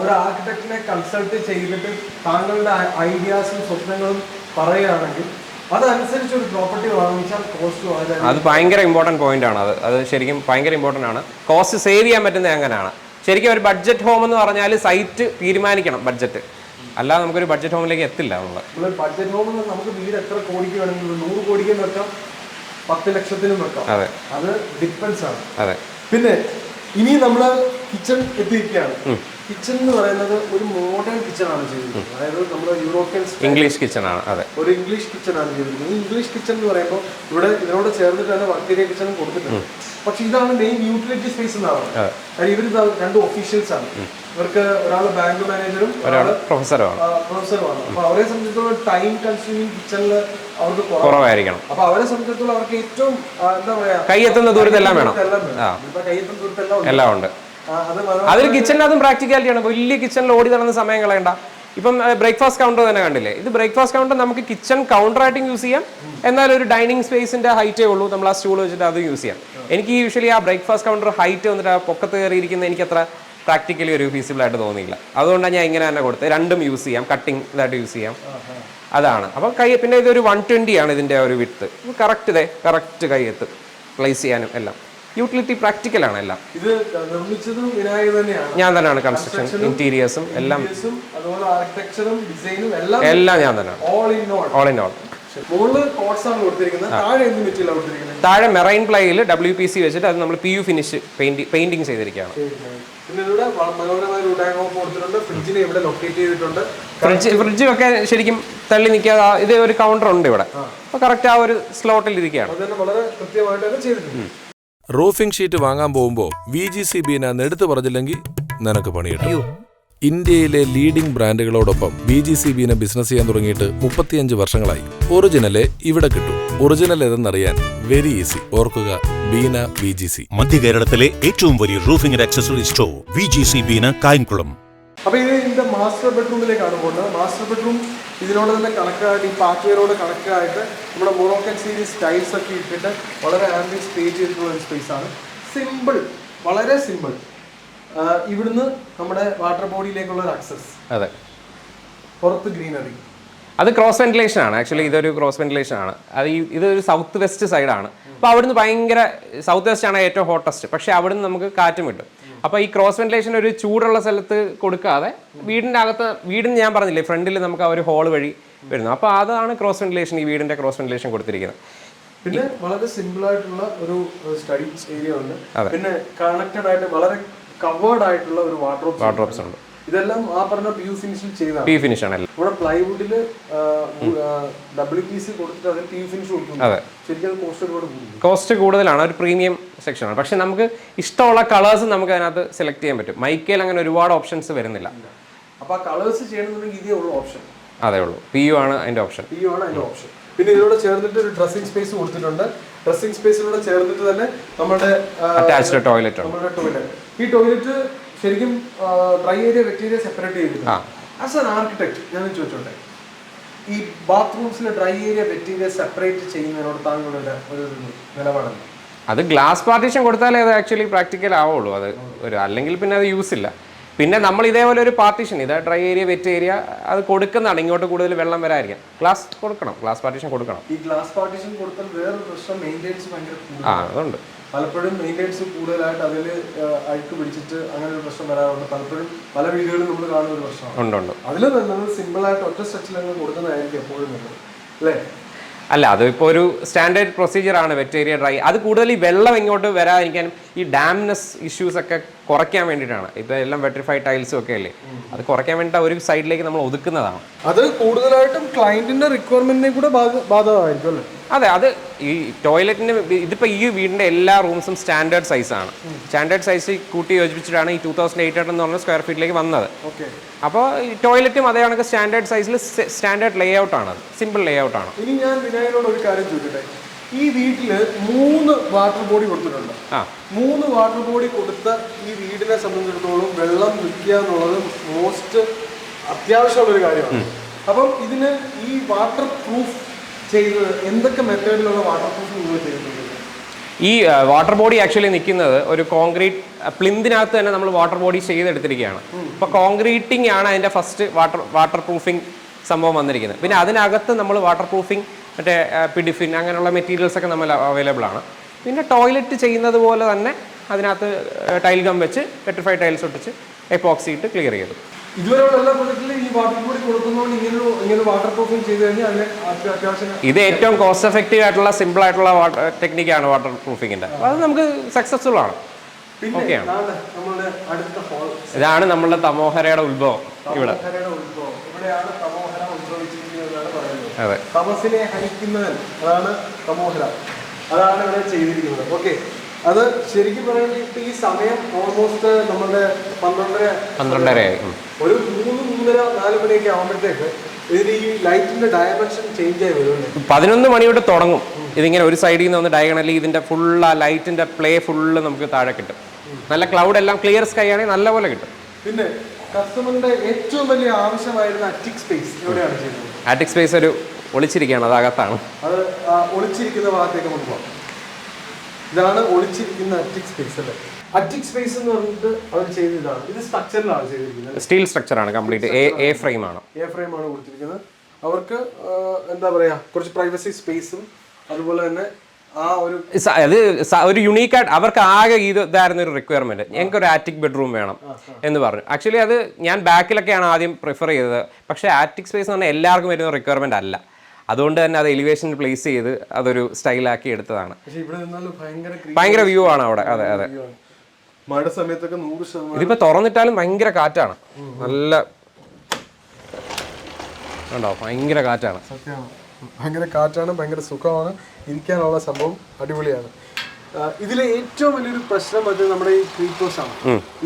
ഒരു ആർക്കിടെക്റ്റിനെ കൺസൾട്ട് ചെയ്തിട്ട് താങ്കളുടെ ഐഡിയാസും സ്വപ്നങ്ങളും പറയുകയാണെങ്കിൽ അതനുസരിച്ച് ഒരു പ്രോപ്പർട്ടി വാങ്ങിച്ചാൽ കോസ്റ്റ് വളരെ അത് ഭയങ്കര ഇമ്പോർട്ടന്റ് പോയിന്റ് ആണ്. അത് അത് ശരിക്കും ഭയങ്കര ഇമ്പോർട്ടന്റ് ആണ്. കോസ്റ്റ് സേവ് ചെയ്യാൻ പറ്റുന്നത് അങ്ങനെയാണ്. ശരിക്കും ഒരു ബഡ്ജറ്റ് ഹോം എന്ന് പറഞ്ഞാൽ സൈറ്റ് തീരുമാനിക്കണം ബഡ്ജറ്റ് അല്ലാതെ നമുക്കൊരു ബഡ്ജറ്റ് ഹോമിലേക്ക് എത്തില്ല നമ്മൾ ബഡ്ജറ്റ് ഹോമിൽ നമുക്ക് വീട് എത്ര കോടിക്ക് വേണമെങ്കിലും നൂറ് കോടിക്കും വെക്കാം പത്ത് ലക്ഷത്തിനും വെക്കാം. അതെ. അത് ഡിപ്പെൻസ് ആണ്. അതെ. പിന്നെ ഇനി നമ്മൾ കിച്ചൺ എത്തിയിരിക്കുകയാണ്. കിച്ചൺ എന്ന് പറയുന്നത് ഒരു മോഡേൺ കിച്ചൺ ആണ് ചെയ്തിരിക്കുന്നത്. അതായത് നമ്മുടെ യൂറോപ്യൻ ഇംഗ്ലീഷ് കിച്ചൺ ആണ് അതെ. ഒരു ഇംഗ്ലീഷ് കിച്ചൺ ആണ് ചെയ്തിരിക്കുന്നത്. ഈ ഇംഗ്ലീഷ് കിച്ചൺ എന്ന് പറയുമ്പോൾ ഇവിടെ ഇതിനോട് ചേർന്നിട്ട് തന്നെ വർക്ക് കിച്ചണും കൊടുത്തിട്ടുണ്ട്. പക്ഷെ ഇതാണ് മെയിൻ യൂട്ടിലിറ്റി സ്പേസ് എന്നാണ് പറയുന്നത്. കാര്യം ഇവർ രണ്ട് ഒഫീഷ്യൽസ് ആണ്. ഇവർക്ക് ഒരാൾ ബാങ്ക് മാനേജറും ഒരാൾ പ്രൊഫസറുമാണ് പ്രൊഫസറുമാണ് അപ്പൊ അവരെ സംബന്ധിച്ചിടത്തോളം ടൈം കൺസ്യൂമിങ് കിച്ചണിൽ അവർക്ക് കുറവായിരിക്കണം. അപ്പൊ അവരെ സംബന്ധിച്ചിടത്തോളം അവർക്ക് ഏറ്റവും എന്താ പറയാ കൈയെത്തുന്ന ദൂരത്തെല്ലാം വേണം. കയ്യെത്തുന്ന ദൂരത്തെല്ലാം ഉണ്ട്. എല്ലാം ഉണ്ട്. അതൊരു കിച്ചണിനകത്തും പ്രാക്ടിക്കാലിറ്റിയാണ് വലിയ കിച്ചണിൽ ഓടി നടന്ന സമയം കളയണ്ട. ഇപ്പം ബ്രേക്ക്ഫാസ്റ്റ് കൗണ്ടർ തന്നെ കണ്ടില്ലേ? ഇത് ബ്രേക്ക്ഫാസ്റ്റ് കൗണ്ടർ നമുക്ക് കിച്ചൺ കൗണ്ടറായിട്ടും യൂസ് ചെയ്യാം. എന്നാൽ ഒരു ഡൈനിങ് സ്പേസിന്റെ ഹൈറ്റേ ഉള്ളൂ. നമ്മൾ ആ സ്റ്റൂൾ വെച്ചിട്ട് അതും യൂസ് ചെയ്യാം. എനിക്ക് യൂഷ്വലി ആ ബ്രേക്ക്ഫാസ്റ്റ് കൗണ്ടർ ഹൈറ്റ് വന്നിട്ട് ആ പൊക്കത്ത് കയറിയിരിക്കുന്ന എനിക്ക് അത്ര പ്രാക്ടിക്കലി ഒരു ഫീസിബിൾ ആയിട്ട് തോന്നിയില്ല. അതുകൊണ്ടാണ് ഞാൻ ഇങ്ങനെ തന്നെ കൊടുത്തത്. രണ്ടും യൂസ് ചെയ്യാം. കട്ടിംഗ് ഇതായിട്ട് യൂസ് ചെയ്യാം. അതാണ്. അപ്പം കൈ പിന്നെ ഇതൊരു വൺ ട്വന്റി ആണ് ഇതിന്റെ ഒരു വിട്ട് കറക്റ്റ് ഇതേ. കറക്റ്റ് കൈ എത്തും പ്ലേസ് ചെയ്യാനും എല്ലാം. യൂട്ടിലിറ്റി പ്രാക്ടിക്കലാണ് എല്ലാം. ഇത് നിർമ്മിച്ചതും വിനായക തന്നെയാണ്. ഞാൻ തന്നെയാണ് കൺസ്ട്രക്ഷൻ ഇന്റീരിയേഴ്സും എല്ലാം. അതുപോലെ ആർക്കിടെക്ചറും ഡിസൈനും എല്ലാം എല്ലാം ഞാൻ തന്നെയാണ്. All in all all in all താഴെ മെറൈൻ പ്ലൈയിൽ ഡബ്ല്യു പി സി വെച്ചിട്ട് അത് നമ്മൾ P U finish painting painting ചെയ്തിരിക്കുകയാണ്. ഫ്രിഡ്ജ് ഫ്രിഡ്ജ് ഒക്കെ ശരിക്കും തള്ളി നിൽക്കാതെ ഇതേ ഒരു കൗണ്ടർ ഉണ്ട് ഇവിടെ. കറക്റ്റ് ആ ഒരു സ്ലോട്ടിൽ ഇരിക്കുകയാണ്. വളരെ കൃത്യമായിട്ട് ചെയ്തിട്ടുണ്ട്. റൂഫിംഗ് ഷീറ്റ് വാങ്ങാൻ പോകുമ്പോൾ വി ജി സി ബിനെ എടുത്തു പറഞ്ഞില്ലെങ്കിൽ നിനക്ക് പണിയിട്ടു ഇന്ത്യയിലെ ലീഡിംഗ് ബ്രാൻഡുകളോടൊപ്പം വി ജി സി ബിനെ ബിസിനസ് ചെയ്യാൻ തുടങ്ങിയിട്ട് മുപ്പത്തിയഞ്ച് വർഷങ്ങളായി. ഒറിജിനലെ ഇവിടെ കിട്ടും. ഒറിജിനൽ ഏതെന്നറിയാൻ വെരി ഈസി ഓർക്കുക ബീന വി ജി സി മധ്യ കേരളത്തിലെ ഏറ്റവും വലിയ roofing and accessory store V G C Beena Kayamkulam. അപ്പൊ ഇത് ഇതിന്റെ മാസ്റ്റർ ബെഡ്റൂമിലേക്കാണ് പോകുന്നത്. മാസ്റ്റർ ബെഡ്റൂം ഇതിനോട് തന്നെ കണക്റ്റായിട്ട് ഈ പാർട്ടിയറോട് കണക്റ്റായിട്ട് നമ്മുടെ മൊറോക്കൻ സീരീസ് ടൈൽസ് ഒക്കെ ഇട്ടിട്ട് വളരെ ആംബിയൻസ് പേ ചെയ്തിട്ടുള്ള ഒരു സ്പേസ് ആണ്. സിമ്പിൾ വളരെ സിമ്പിൾ ഇവിടുന്ന് നമ്മുടെ വാട്ടർ ബോഡിയിലേക്കുള്ള ഒരു അക്സസ് അതെ. പുറത്ത് ഗ്രീനറി അത് ക്രോസ് വെന്റിലേഷൻ ആണ്. ആക്ച്വലി ഇതൊരു ക്രോസ് വെന്റിലേഷൻ ആണ്. അത് ഈ ഇതൊരു സൗത്ത് വെസ്റ്റ് സൈഡാണ് അപ്പോൾ അവിടുന്ന് ഭയങ്കര സൗത്ത് വെസ്റ്റ് ആണ് ഏറ്റവും ഹോട്ടസ്റ്റ് പക്ഷേ അവിടുന്ന് നമുക്ക് കാറ്റും കിട്ടും. അപ്പോൾ ഈ ക്രോസ് വെന്റിലേഷൻ ഒരു ചൂടുള്ള സ്ഥലത്ത് കൊടുക്കാതെ വീടിന്റെ അകത്ത് വീടിന് ഞാൻ പറഞ്ഞില്ലേ ഫ്രണ്ടിൽ നമുക്ക് ആ ഒരു ഹോൾ വഴി വരുന്നു. അപ്പോൾ അതാണ് ക്രോസ് വെന്റിലേഷൻ ഈ വീടിന്റെ ക്രോസ് വെന്റിലേഷൻ കൊടുത്തിരിക്കുന്നത്. പിന്നെ വളരെ സിമ്പിൾ ആയിട്ടുള്ള ഒരു സ്റ്റഡി ഏരിയ ഉണ്ട്. പിന്നെ കണക്റ്റഡ് ആയിട്ട് വളരെ കവേർഡ് ആയിട്ടുള്ള ഒരു വാട്ടർ വാർഡ്രോബ്സ് ഉണ്ട്. ഇതെല്ലാം ആ പറഞ്ഞ പി യു ഫിനിഷിൽ ചെയ്താണ്. പി ഫിനിഷ് ആണ് ഇവിടെ പ്ലൈവുഡിൽ ഡബിൾ പി സി കൊടുത്തിട്ട് അതിൽ യു ഫിനിഷ് കൊടുക്കും. ശരിക്കും കോസ്റ്റ് ഒരുപാട് കൂടുന്നു കോസ്റ്റ് കൂടുതലാണ്. ഒരു പ്രീമിയം സെക്ഷൻ ആണ്. പക്ഷെ നമുക്ക് ഇഷ്ടമുള്ള കളേഴ്സ് നമുക്ക് അതിനകത്ത് സെലക്ട് ചെയ്യാൻ പറ്റും. മൈക്കയിൽ അങ്ങനെ ഒരുപാട് ഓപ്ഷൻസ് വരുന്നില്ല. അപ്പൊ ആ കളേഴ്സ് ചെയ്യണമെന്നുണ്ടെങ്കിൽ ഇതേ ഉള്ളൂ ഓപ്ഷൻ അതേ ഉള്ളൂ. പി യു ആണ് അതിന്റെ ഓപ്ഷൻ പി യു ആണ് അതിന്റെ ഓപ്ഷൻ പിന്നെ ഇതിലൂടെ ചേർന്നിട്ട് ഒരു ഡ്രസ്സിംഗ് സ്പേസ് കൊടുത്തിട്ടുണ്ട്. ഡ്രസ്സിംഗ് സ്പേസിലൂടെ ചേർന്നിട്ട് തന്നെ നമ്മുടെ അറ്റാച്ച്ഡ് ടോയ്ലറ്റ് നമ്മുടെ ടോയ്ലറ്റ് ഈ ടോയ്ലറ്റ് ശരിക്കും dry area wet area separate ചെയ്തിട്ടുണ്ട്. ആസ് ആൻ ആർക്കിടെക്ട് ഞാൻ ചോദിച്ചോട്ടെ? ഈ ബാത്റൂംസിലെ dry area wet area separate ചെയ്യുന്നതിനോട് താങ്കളുടെ ഒരു നിലപാടാണ് നിലപാടുണ്ട് അത് ഗ്ലാസ് പാർട്ടീഷൻ കൊടുത്താലേ അത് ആക്ച്വലി പ്രാക്ടിക്കൽ ആവുള്ളൂ. അത് ഒരു അല്ലെങ്കിൽ പിന്നെ അത് യൂസ് ഇല്ല. പിന്നെ നമ്മൾ ഇതേപോലെ ഒരു പാർട്ടീഷൻ ഇത് ഡ്രൈ ഏരിയ വെറ്റ് ഏരിയ അത് കൊടുക്കുന്നതാണ് ഇങ്ങോട്ട് കൂടുതൽ വെള്ളം വരാതിരിക്കാം ഗ്ലാസ് കൊടുക്കണം ഗ്ലാസ് പാർട്ടീഷൻ കൊടുക്കണം. ഈ ഗ്ലാസ് പാർട്ടീഷൻ കൊടുത്താൽ വേറെ പ്രശ്നം മെയിന്റെനൻസ് ഭയങ്കര ആ അതുണ്ട്. പലപ്പോഴും മെയിന്റെനൻസ് കൂടുതലായിട്ട് അതിൽ അഴുക്ക് പിടിച്ചിട്ട് അങ്ങനെ ഒരു പ്രശ്നം വരാറുണ്ട്. പലപ്പോഴും പല വീടുകളിലും നമ്മൾ കാണുന്ന ഒരു പ്രശ്നമാണ്. അതിൽ നമ്മൾ സിമ്പിളായിട്ട് ഒറ്റ സ്ട്രെച്ചിൽ അങ്ങ് കൊടുക്കുന്നതായിരിക്കും എപ്പോഴും നല്ലത്. അല്ലേ? അല്ല അതിപ്പോൾ ഒരു സ്റ്റാൻഡേർഡ് പ്രൊസീജിയർ ആണ് വെറ്റേരിയ ഡ്രൈ അത് കൂടുതൽ ഈ വെള്ളം ഇങ്ങോട്ട് വരാതിരിക്കാനും ഈ ഡാംനെസ് ഇഷ്യൂസ് ഒക്കെ കുറയ്ക്കാൻ വേണ്ടിയിട്ടാണ്. ഇപ്പം എല്ലാം വെട്രിഫൈഡ് ടൈൽസും ഒക്കെ അല്ലേ? അത് കുറയ്ക്കാൻ വേണ്ടിയിട്ട് ഒരു സൈഡിലേക്ക് നമ്മൾ ഒതുക്കുന്നതാണ്. അത് കൂടുതലായിട്ടും ക്ലയന്റിന്റെ റിക്വയർമെന്റിനെ കൂടെ ബാധ- ബാധകമായിരിക്കും അല്ലേ? അതെ അത് ഈ ടോയ്ലറ്റിന്റെ ഇതിപ്പോൾ ഈ വീടിന്റെ എല്ലാ റൂംസും സ്റ്റാൻഡേർഡ് സൈസാണ് സ്റ്റാൻഡേർഡ് സൈസ് കൂട്ടി യോജിപ്പിച്ചിട്ടാണ് ഈ ടൂ തൗസൻഡ് എയ്റ്റ് ഹൺഡ്രഡ് എന്ന് പറഞ്ഞ സ്ക്വയർ ഫീറ്റിലേക്ക് വന്നത്. ഓക്കെ. അപ്പോൾ ഈ ടോയ്ലറ്റും അതേ കണക്ക് സ്റ്റാൻഡേർഡ് സൈസിൽ സ്റ്റാൻഡേർഡ് ലേ ഔട്ടാണ് ആണ്. സിമ്പിൾ ലേ ഔട്ടാണ് ഇനി ഞാൻ വിനായകനോട് ഒരു കാര്യം ചോദിക്കട്ടെ? ഈ വീട്ടിൽ മൂന്ന് വാട്ടർ ബോഡി കൊടുത്തിട്ടുണ്ട്. മൂന്ന് വാട്ടർ ബോഡി കൊടുത്ത ഈ വീടിനെ സംബന്ധിച്ചിടത്തോളം വെള്ളം വിൽക്കുക എന്നുള്ളത് മോസ്റ്റ് അത്യാവശ്യമുള്ള ഒരു കാര്യമാണ് അപ്പം ഇതിന് ഈ വാട്ടർ പ്രൂഫ് ചെയ്തത് എന്തൊക്കെ മെത്തേഡിലുള്ള വാട്ടർ പ്രൂഫ് നിങ്ങൾ ചെയ്തിട്ടുണ്ട്? ഈ വാട്ടർ ബോഡി ആക്ച്വലി നിൽക്കുന്നത് ഒരു കോൺക്രീറ്റ് പ്ലിന്തിനകത്ത് തന്നെ നമ്മൾ വാട്ടർ ബോഡി ചെയ്തെടുത്തിരിക്കുകയാണ്. അപ്പോൾ കോൺക്രീറ്റിംഗ് ആണ് അതിന്റെ ഫസ്റ്റ് വാട്ടർ വാട്ടർ പ്രൂഫിംഗ് സംഭവം വന്നിരിക്കുന്നത്. പിന്നെ അതിനകത്ത് നമ്മൾ വാട്ടർ പ്രൂഫിംഗ് മറ്റേ പിഡിഫിൻ അങ്ങനെയുള്ള മെറ്റീരിയൽസ് ഒക്കെ നമ്മൾ അവൈലബിൾ ആണ്. പിന്നെ ടോയ്ലറ്റ് ചെയ്യുന്നത് പോലെ തന്നെ അതിനകത്ത് ടൈൽ ഗം വെച്ച് പെട്രിഫൈഡ് ടൈൽസ് ഒട്ടിച്ച് എപ്പോക്സി ഇട്ട് ക്ലിയർ ചെയ്തു. ഇത് ഏറ്റവും കോസ്റ്റ് എഫക്റ്റീവ് ആയിട്ടുള്ള സിമ്പിൾ ആയിട്ടുള്ള ടെക്നിക്കാണ് വാട്ടർ പ്രൂഫിങ്ങിന്റെ അത് നമുക്ക് സക്സസ്ഫുൾ ആണ്. ഓക്കെയാണ്. ഇതാണ് നമ്മളുടെ തമോഹരയുടെ ഉത്ഭവം ഇവിടെ. ഇവിടെയാണ് പറയുന്നത്. അതെ. തമസിനെ ഹനിക്കുന്നവൻ. അതാണ് തമോഹര. അതാണ് ഇവിടെ ചെയ്തിരിക്കുന്നത്. ഓക്കെ അത് ശരിക്കും പറയുന്നത് ഈ സമയം ഓൾമോസ്റ്റ് നമ്മുടെ പന്ത്രണ്ടര പന്ത്രണ്ടര. ഒരു മൂന്ന് മൂന്നര നാല് മണിയൊക്കെ ആകുമ്പോഴത്തേക്ക് ഇതിന് ഈ ലൈറ്റിന്റെ ഡയമെൻഷൻ ചേഞ്ച് ആയി വരുമല്ലേ പതിനൊന്ന് മണി തൊട്ട് തുടങ്ങും. ഇതിങ്ങനെ ഒരു സൈഡിൽ നിന്ന് വന്ന് ഡയഗണലി ഇതിന്റെ ഫുൾ ആ ലൈറ്റിന്റെ പ്ലേ ഫുള്ള് നമുക്ക് താഴെ കിട്ടും. നല്ല ക്ലൗഡ് എല്ലാം ക്ലിയർ സ്കൈ ആണെങ്കിൽ നല്ല പോലെ കിട്ടും. പിന്നെ കസ്റ്റമറിന്റെ ഏറ്റവും വലിയ ആവശ്യമായിരുന്ന അറ്റിക് സ്പേസ് എവിടെയാണ് ചെയ്യുന്നത്? ആറ്റിക് സ്പേസ് ഒരു ഒളിച്ചിരിക്കുകയാണ് അത് അകത്താണ്. അത് ഒളിച്ചിരിക്കുന്ന ഭാഗത്തേക്ക് നമുക്ക് പോകാം ഇതാണ് ഒളിച്ചിരിക്കുന്ന അറ്റിക് സ്പേസ് അല്ലേ? അറ്റിക് സ്പേസ് എന്ന് പറഞ്ഞിട്ട് അവർ ചെയ്ത ഇതാണ്. ഇത് സ്ട്രക്ചറിലാണ് ചെയ്തിരിക്കുന്നത്. സ്റ്റീൽ സ്ട്രക്ചറാണ് കംപ്ലീറ്റ്. എ എ ഫ്രെയിം ആണ്. എ ഫ്രെയിം ആണ് കൊടുത്തിരിക്കുന്നത്. അവർക്ക് എന്താ പറയാ കുറച്ച് പ്രൈവസി സ്പേസും അതുപോലെ തന്നെ അത് ഒരു യുണീക്കായിട്ട് അവർക്ക് ആകെ ഇത് ഇതായിരുന്നു ഒരു റിക്വയർമെന്റ് ഞങ്ങൾക്ക് ഒരു ആറ്റിക് ബെഡ്റൂം വേണം എന്ന് പറഞ്ഞു. ആക്ച്വലി അത് ഞാൻ ബാക്കിലൊക്കെയാണ് ആദ്യം പ്രിഫർ ചെയ്തത്. പക്ഷേ ആറ്റിക് സ്പേസ് എന്ന് പറഞ്ഞാൽ എല്ലാവർക്കും വരുന്ന റിക്വയർമെന്റ് അല്ല. അതുകൊണ്ട് തന്നെ അത് എലിവേഷൻ പ്ലേസ് ചെയ്ത് അതൊരു സ്റ്റൈലാക്കി എടുത്തതാണ്. ഭയങ്കര വ്യൂ ആണ് അവിടെ. അതെ അതെ. മഴ സമയത്തൊക്കെ നൂറ് ശതമാനം ഇതിപ്പോ തുറന്നിട്ടാലും ഭയങ്കര കാറ്റാണ്. നല്ല ഉണ്ടോ ഭയങ്കര കാറ്റാണ്. ഭയങ്കര കാറ്റാണ് ഭയങ്കര സുഖമാണ്. ഇരിക്കാനുള്ള സംഭവം അടിപൊളിയാണ്. ഇതിലെ ഏറ്റവും വലിയൊരു പ്രശ്നം അത് നമ്മുടെ ഈ ക്രീപ്പോസ് ആണ്.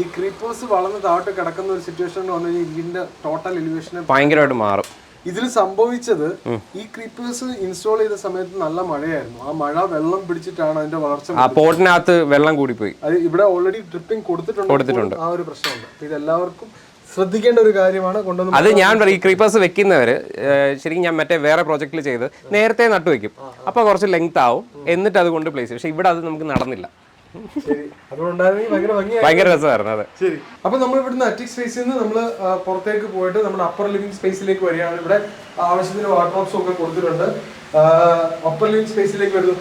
ഈ ക്രീപ്പോസ് വളർന്ന് താഴോട്ട് കിടക്കുന്ന ഒരു സിറ്റുവേഷൻ വന്നു കഴിഞ്ഞാൽ ഇതിന്റെ ടോട്ടൽ എലിവേഷനെ ഭയങ്കരമായിട്ട് മാറും. ഇതിൽ സംഭവിച്ചത് ഈ ക്രീപ്പേഴ്സ് ഇൻസ്റ്റാൾ ചെയ്ത സമയത്ത് നല്ല മഴയായിരുന്നു. ആ മഴ വെള്ളം പിടിച്ചിട്ടാണ് അതിന്റെ വളർച്ച പോട്ടിനകത്ത് വെള്ളം കൂടിപ്പോയി. അത് ഇവിടെ ഓൾറെഡി ഡ്രിപ്പിംഗ് കൊടുത്തിട്ടുണ്ട് ആ ഒരു പ്രശ്നമുണ്ട്. ഇത് ഇതെല്ലാവർക്കും ശ്രദ്ധിക്കേണ്ട ഒരു കാര്യമാണ് കൊണ്ടുവന്ന് അത് ഞാൻ പറയും, ഈ ക്രീപ്പേഴ്സ് വെക്കുന്നവർ ശരിക്കും ഞാൻ മറ്റേ വേറെ പ്രോജക്റ്റിൽ ചെയ്ത് നേരത്തെ നട്ടു വെക്കും. അപ്പൊ കുറച്ച് ലെങ്ത് ആവും. എന്നിട്ട് അത് കൊണ്ട് പ്ലേസ് പക്ഷെ ഇവിടെ അത് നമുക്ക് നടന്നില്ല. ഭയങ്കര രസമായിരുന്നു അത്. ശരി. അപ്പൊ നമ്മൾ ഇവിടുന്ന് അറ്റിക് സ്പേസിൽ നിന്ന് നമ്മൾ പുറത്തേക്ക് പോയിട്ട് നമ്മുടെ അപ്പർ ലിവിംഗ് സ്പേസിലേക്ക് വരികയാണ്. ഇവിടെ ആവശ്യത്തിന് വാർഡ്രോബ്സും ഒക്കെ കൊടുത്തിട്ടുണ്ട്. അപ്പർ ലിവിംഗ് സ്പേസിലേക്ക് വരുന്നു.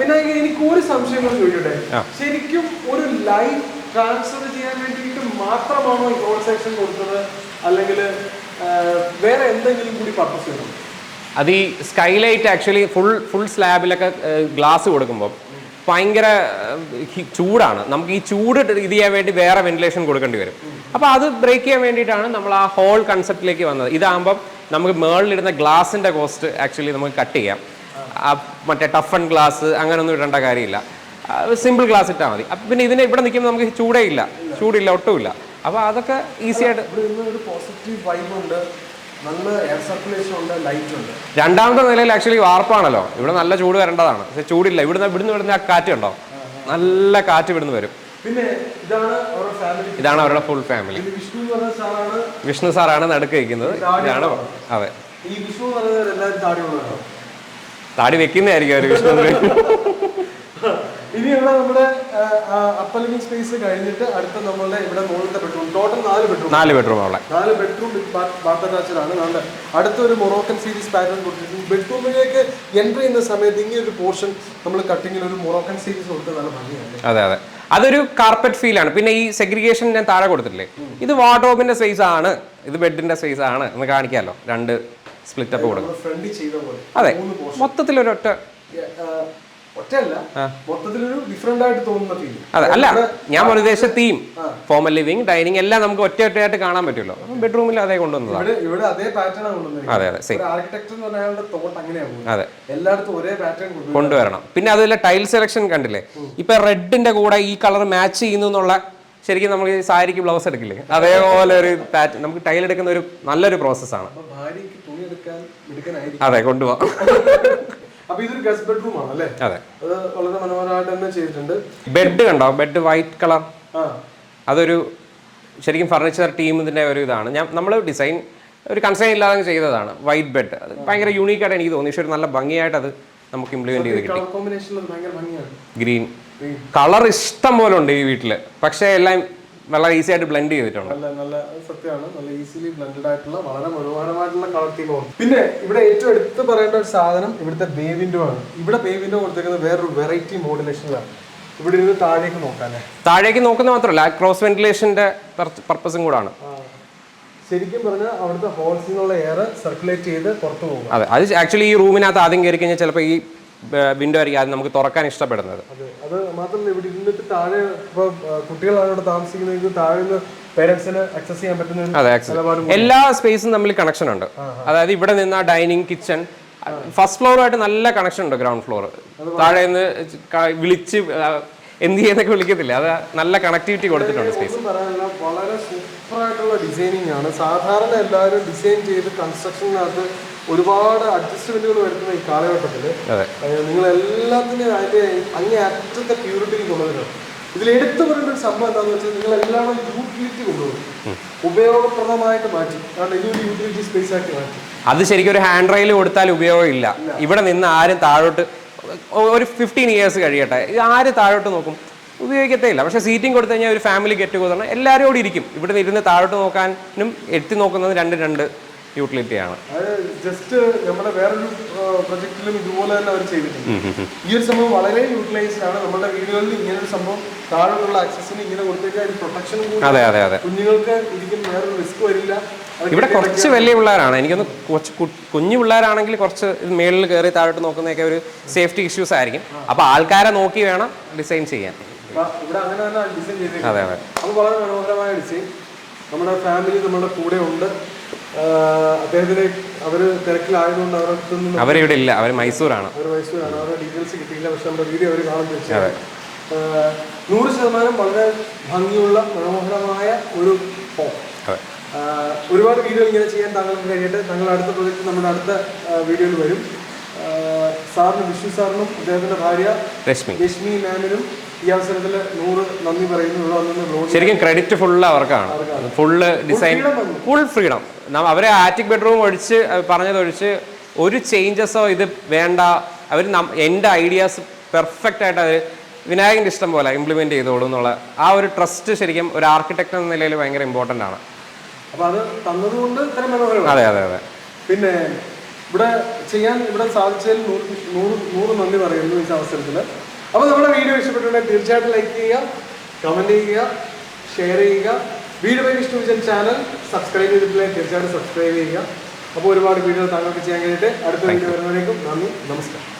വിനായകൻ എനിക്ക് ഒരു സംശയം കൂടി ചോദിക്കട്ടെ? ശരിക്കും ഒരു ലൈഫ് ട്രാൻസ്ഫർ ചെയ്യാൻ വേണ്ടിയിട്ട് മാത്രമാണോ ഈ സെക്ഷൻ കൊടുത്തത്? അല്ലെങ്കിൽ വേറെ എന്തെങ്കിലും കൂടി പർപ്പസ് ചെയ്യണം അത് ഈ സ്കൈലൈറ്റ് ആക്ച്വലി ഫുൾ ഫുൾ സ്ലാബിലൊക്കെ ഗ്ലാസ് കൊടുക്കുമ്പോൾ ഭയങ്കര ചൂടാണ്. നമുക്ക് ഈ ചൂട് ഇത് ചെയ്യാൻ വേണ്ടി വേറെ വെന്റിലേഷൻ കൊടുക്കേണ്ടി വരും. അപ്പോൾ അത് ബ്രേക്ക് ചെയ്യാൻ വേണ്ടിയിട്ടാണ് നമ്മൾ ആ ഹോൾ കൺസെപ്റ്റിലേക്ക് വന്നത്. ഇതാകുമ്പം നമുക്ക് മേളിലിടുന്ന ഗ്ലാസിന്റെ കോസ്റ്റ് ആക്ച്വലി നമുക്ക് കട്ട് ചെയ്യാം. മറ്റേ ടഫ് ആൻഡ് ഗ്ലാസ് അങ്ങനെയൊന്നും ഇടേണ്ട കാര്യമില്ല. സിമ്പിൾ ഗ്ലാസ് ഇട്ടാൽ മതി. അപ്പം പിന്നെ ഇതിനെ ഇവിടെ നിൽക്കുമ്പോൾ നമുക്ക് ചൂടേ ഇല്ല. ചൂടില്ല ഒട്ടുമില്ല. അപ്പോൾ അതൊക്കെ ഈസി ആയിട്ട് പോസിറ്റീവ് വൈബ് ഉണ്ട്. നല്ല എയർ സർക്കുലേഷൻ ഉണ്ട് ലൈറ്റ് ഉണ്ട്. രണ്ടാമത്തെ നിലയിൽ ആക്ച്വലി വാർപ്പാണല്ലോ. ഇവിടെ നല്ല ചൂട് വരേണ്ടതാണ്. പക്ഷെ ചൂടില്ല. ഇവിടുന്ന് ഇവിടുന്ന് വിടുന്ന ആ കാറ്റ് ഉണ്ടോ നല്ല കാറ്റ് ഇവിടുന്ന് വരും. പിന്നെ ഇതാണ് അവരുടെ ഫാമിലി ഇതാണ് അവരുടെ ഫുൾ ഫാമിലി വിഷ്ണു സാറാണ്. വിഷ്ണു സാറാണ് നടുക്ക് വയ്ക്കുന്നത് ഇതാണ് അതെ. ഈ വിഷ്ണു താടി വെക്കുന്നതായിരിക്കും അവർ വിഷ്ണു ഇനി ഇവിടെ നമ്മുടെ അപ്പർ ലിവിംഗ് സ്പേസ് കഴിഞ്ഞിട്ട് അടുത്ത നമ്മളുടെ ഇവിടെ മുകളിലത്തെ ബെഡ്റൂം ടോട്ടൽ നാല് ബെഡ്റൂം നാല് ബെഡ്റൂം അവളെ നാല് ബെഡ്റൂം ബാത്ത് അറ്റാച്ച്ഡ് ആണ് നമ്മുടെ അടുത്തൊരു മൊറോക്കൻ സീരീസ് പാറ്റേൺ കൊടുത്തിട്ടുണ്ട്. ബെഡ്റൂമിലേക്ക് എന്റർ ചെയ്യുന്ന സമയത്ത് ഇങ്ങനെ ഒരു പോർഷൻ നമ്മൾ കട്ടിങ്ങിൽ ഒരു മൊറോക്കൻ സീരീസ് കൊടുത്ത് നല്ല ഭംഗിയാണ്. അതെ അതെ. അതൊരു കാർപ്പറ്റ് ഫീൽ ആണ്. പിന്നെ ഈ സെഗ്രിഗേഷൻ ഞാൻ താഴെ കൊടുത്തിട്ടില്ലേ? ഇത് വാർഡ്രോബിന്റെ സൈസ് ആണ്. ഇത് ബെഡിന്റെ സൈസ് ആണ്. എന്ന് കാണിക്കാമല്ലോ. രണ്ട് സ്പ്ലിറ്റ് അപ്പ് കൊടുക്കും. അതെ. മൊത്തത്തിലൊരൊറ്റ ആ, അതെ അല്ല ഞാൻ ഉദ്ദേശിച്ച തീം ഫോമൽ ലിവിങ് ഡൈനിങ് എല്ലാം നമുക്ക് ഒറ്റ ഒറ്റയായിട്ട് കാണാൻ പറ്റുമല്ലോ. ബെഡ്റൂമിൽ അതേ കൊണ്ടുവന്നതാണ്. ഇവിടെ അതേ പാറ്റേൺ അതെ അതെ സെയിം അതെ. എല്ലായിടത്തും ഒരേ പാറ്റേൺ കൊണ്ടുവരണം. പിന്നെ അതുപോലെ ടൈൽ സെലക്ഷൻ കണ്ടില്ലേ? ഇപ്പൊ റെഡിന്റെ കൂടെ ഈ കളർ മാച്ച് ചെയ്യുന്നു എന്നുള്ള ശരിക്കും നമ്മൾ ഈ സാരിക്ക് ബ്ലൗസ് എടുക്കില്ലേ? അതേപോലെ ഒരു പാറ്റ് നമുക്ക് ടൈൽ എടുക്കുന്ന ഒരു നല്ലൊരു പ്രോസസ്സാണ് അതെ കൊണ്ടുപോകാം അതെ. അത് വളരെ മനോഹരമായിട്ട് തന്നെ ചെയ്തിട്ടുണ്ട്. ബെഡ് കണ്ടോ? ബെഡ് വൈറ്റ് കളർ അതൊരു ശരിക്കും ഫർണിച്ചർ ടീമിന്റെ ഒരു ഇതാണ്. ഞാൻ നമ്മൾ ഡിസൈൻ ഒരു കൺസൈൻ ഇല്ലാതെ ചെയ്തതാണ്. വൈറ്റ് ബെഡ് അത് ഭയങ്കര യൂണീക്കായിട്ട് എനിക്ക് തോന്നി. പക്ഷെ ഒരു നല്ല ഭംഗിയായിട്ട് അത് നമുക്ക് ഇംപ്ലിമെന്റ് ചെയ്ത് കിട്ടി. ഗ്രീൻ കളർ ഇഷ്ടം പോലെ ഉണ്ട് ഈ വീട്ടിൽ പക്ഷേ എല്ലാം വളരെ ഈസി ആയിട്ട് ബ്ലെൻഡ് ചെയ്തിട്ടുണ്ട്. നല്ല നല്ല സത്യമാണ്. നല്ല ഈസിലി ബ്ലെൻഡഡ് ആയിട്ടുള്ള വളരെ മനോഹരമായിട്ടുള്ള കളർ തീമാണ് പിന്നെ ഇവിടെ ഏറ്റവും എടുത്ത് പറയേണ്ട ഒരു സാധനം ഇവിടുത്തെ ബേ വിൻഡോ ആണ്. ഇവിടെ ബേ വിൻഡോ കൊടുത്തേക്കുന്നത് വേറൊരു വെറൈറ്റി മോഡുലേഷനിലാണ് ഇവിടെ ഇരുന്ന് താഴേക്ക് നോക്കാനേ താഴേക്ക് നോക്കുന്ന മാത്രമല്ല ക്രോസ് വെന്റിലേഷന്റെ പർപ്പസും കൂടാണ്. ശരിക്കും പറഞ്ഞാൽ അവിടുത്തെ ഹോൾസിൽ നിന്നുള്ള എയർ സർക്കുലേറ്റ് ചെയ്ത് പുറത്തു പോകും. അതെ അത് ആക്ച്വലി ഈ റൂമിനകത്ത് ആദ്യം കയറി കഴിഞ്ഞാൽ ചിലപ്പോൾ ഈ വിൻഡോ ആയിരിക്കും അത് നമുക്ക് തുറക്കാൻ ഇഷ്ടപ്പെടുന്നത്. അതെ മാത്രമല്ല ഇവിടെ ഇരുന്നിട്ട് താഴെ ഇപ്പോൾ കുട്ടികളാണ് ഇവിടെ താമസിക്കുന്നത്. താഴെ പേരൻസിന് ആക്സസ് ചെയ്യാൻ പറ്റുന്ന അതെ എല്ലാ സ്പേസും തമ്മിൽ കണക്ഷൻ ഉണ്ട്. അതായത് ഇവിടെ നിന്ന് ആ ഡൈനിങ് കിച്ചൺ ഫസ്റ്റ് ഫ്ലോറുമായിട്ട് നല്ല കണക്ഷൻ ഉണ്ട് ഗ്രൗണ്ട് ഫ്ലോർ താഴെ നിന്ന് വിളിച്ച് എന്ത് ചെയ്യുന്നൊക്കെ വിളിക്കത്തില്ല. അത് നല്ല കണക്ടിവിറ്റി കൊടുത്തിട്ടുണ്ട് സ്പേസ് വളരെ സൂപ്പർ വളരെ സൂപ്പറായിട്ടുള്ള ഡിസൈനിങ് ആണ്. സാധാരണ എല്ലാവരും ഡിസൈൻ ചെയ്ത് കൺസ്ട്രക്ഷനകത്ത് ഒരുപാട് അഡ്ജസ്റ്റ്മെന്റുകൾ വരുത്തുന്ന ഈ കാലഘട്ടത്തിൽ അതെ. നിങ്ങൾ എല്ലാത്തിനും അതിന്റെ അങ്ങേ അറ്റത്തെ പ്യൂരിറ്റിക്ക് കൊണ്ടുവരണം. ഇതിൽ എടുത്തു പറയേണ്ട ഒരു സംഭവം എന്താണെന്ന് വെച്ചാൽ നിങ്ങൾ എല്ലാവരും യൂട്ടിലിറ്റി കൊണ്ടുവരും ഉപയോഗപ്രദമായിട്ട് മാറ്റി. കാരണം ഇനി ഒരു യൂട്ടിലിറ്റി സ്പേസ് ആക്കി മാറ്റി. അത് ശരിക്കും ഒരു ഹാൻഡ് റെയിൽ കൊടുത്താൽ ഉപയോഗമില്ല ഇവിടെ നിന്ന് ആരും താഴോട്ട് ഒരു ഫിഫ്റ്റീൻ ഇയേഴ്സ് കഴിയട്ടെ. ഇത് ആര് താഴോട്ട് നോക്കും. ഉപയോഗിക്കത്തേ ഇല്ല. പക്ഷേ സീറ്റിംഗ് കൊടുത്തു കഴിഞ്ഞാൽ ഒരു ഫാമിലി ഗെറ്റ് ടുഗദറിന് എല്ലാവരും കൂടി ഇരിക്കും. ഇവിടെ ഇരുന്ന് താഴോട്ട് നോക്കാനും എത്തി നോക്കുന്നത് രണ്ട് രണ്ട്. യൂട്ടിലിറ്റിയാണ്. അത് ജസ്റ്റ് നമ്മുടെ വേറൊരു പ്രൊജക്റ്റിലും ഇതുപോലെ തന്നെ അവർ ചെയ്തിട്ടുണ്ട്. ഈ ഒരു സംഭവം വളരെ യൂട്ടിലൈസ്ഡ് ആണ്. നമ്മുടെ വീടുകളിൽ ഇങ്ങനെ ഒരു സംഭവം താഴെയുള്ള ആക്സസിന് ഇങ്ങനെ കൊടുത്തേക്കാൻ പ്രൊട്ടക്ഷനും അതെ അതെ അതെ. കുഞ്ഞുങ്ങൾക്ക് ഇരിക്കുന്ന വേറൊരു റിസ്ക് വരില്ല. ഇവിടെ കുറച്ച് വലിയ പിള്ളേരാണ്. എനിക്കൊന്ന് കുറച്ച് കുഞ്ഞു പിള്ളേരാണെങ്കിൽ കുറച്ച് മേളിൽ കയറി താഴോട്ട് നോക്കുന്നതൊക്കെ ഒരു സേഫ്റ്റി ഇഷ്യൂസ് ആയിരിക്കും. അപ്പോൾ ആൾക്കാരെ നോക്കി വേണം ഡിസൈൻ ചെയ്യാൻ. ഇവിടെ അങ്ങനെ തന്നെ ഡിസൈൻ ചെയ്തേക്കുന്നത്. അതെ വളരെ മനോഹരമായ ഡിസൈൻ നമ്മുടെ ഫാമിലി നമ്മുടെ കൂടെ ഉണ്ട്. അദ്ദേഹത്തിന് അവർ തിരക്കിലായതുകൊണ്ട് അവരുടെ നിന്ന് അവരിവിടെ ഇല്ല. അവർ മൈസൂരാണ്. അവർ മൈസൂരാണ്. അവരുടെ ഡീറ്റെയിൽസ് കിട്ടിയില്ല. പക്ഷെ നമ്മുടെ വീഡിയോ അവർ കാണും തീർച്ചയായും നൂറ് ശതമാനം വളരെ ഭംഗിയുള്ള മനോഹരമായ ഒരു അതെ. ഒരുപാട് വീഡിയോ ഇങ്ങനെ ചെയ്യാൻ താങ്കൾക്ക് കഴിയട്ടെ. താങ്കൾ അടുത്ത പ്രോജക്റ്റ് നമ്മുടെ അടുത്ത വീഡിയോയിൽ വരും. സാറിന് വിഷ്ണു സാറിനും അദ്ദേഹത്തിന്റെ ഭാര്യ രശ്മി. രശ്മി മാമിനും ഈ അവസരത്തിൽ നൂറ് നന്ദി പറയുന്നു. ശരിക്കും ക്രെഡിറ്റ് ഫുള്ള് അവർക്കാണ്. ഫുള്ള് ഡിസൈൻ ഫുൾ ഫ്രീഡം അവരെ ആറ്റിക് ബെഡ്റൂം ഒഴിച്ച് പറഞ്ഞതൊഴിച്ച് ഒരു ചേഞ്ചസോ ഇത് വേണ്ട. അവർ എന്റെ ഐഡിയാസ് പെർഫെക്റ്റ് ആയിട്ട് അവർ വിനായകന്റെ ഇഷ്ടം പോലെ ഇംപ്ലിമെന്റ് ചെയ്തോളൂ എന്നുള്ള ആ ഒരു ട്രസ്റ്റ് ശരിക്കും ഒരു ആർക്കിടെക്ട് എന്ന നിലയിൽ ഭയങ്കര ഇമ്പോർട്ടന്റ് ആണ്. അപ്പോൾ അത് തന്നതുകൊണ്ട് അതെ അതെ അതെ. പിന്നെ ഇവിടെ ചെയ്യാൻ ഇവിടെ സാധിച്ചതിൽ നൂറ് നൂറ് നൂറ് നന്ദി പറയുന്നു ഈ അവസരത്തിൽ. അപ്പോൾ നമ്മുടെ വീഡിയോ ഇഷ്ടപ്പെട്ടുണ്ടെങ്കിൽ തീർച്ചയായിട്ടും ലൈക്ക് ചെയ്യുക കമന്റ് ചെയ്യുക ഷെയർ ചെയ്യുക. Video by Vishnu Vijan channel subscribe ചെയ്തിട്ടില്ലെങ്കിൽ തീർച്ചയായിട്ടും സബ്സ്ക്രൈബ് ചെയ്യുക. അപ്പോൾ ഒരുപാട് വീഡിയോ താങ്കൾക്ക് ചെയ്യാൻ കഴിയട്ടെ അടുത്ത വീഡിയോ വരുന്നവരേക്കും നന്ദി നമസ്കാരം.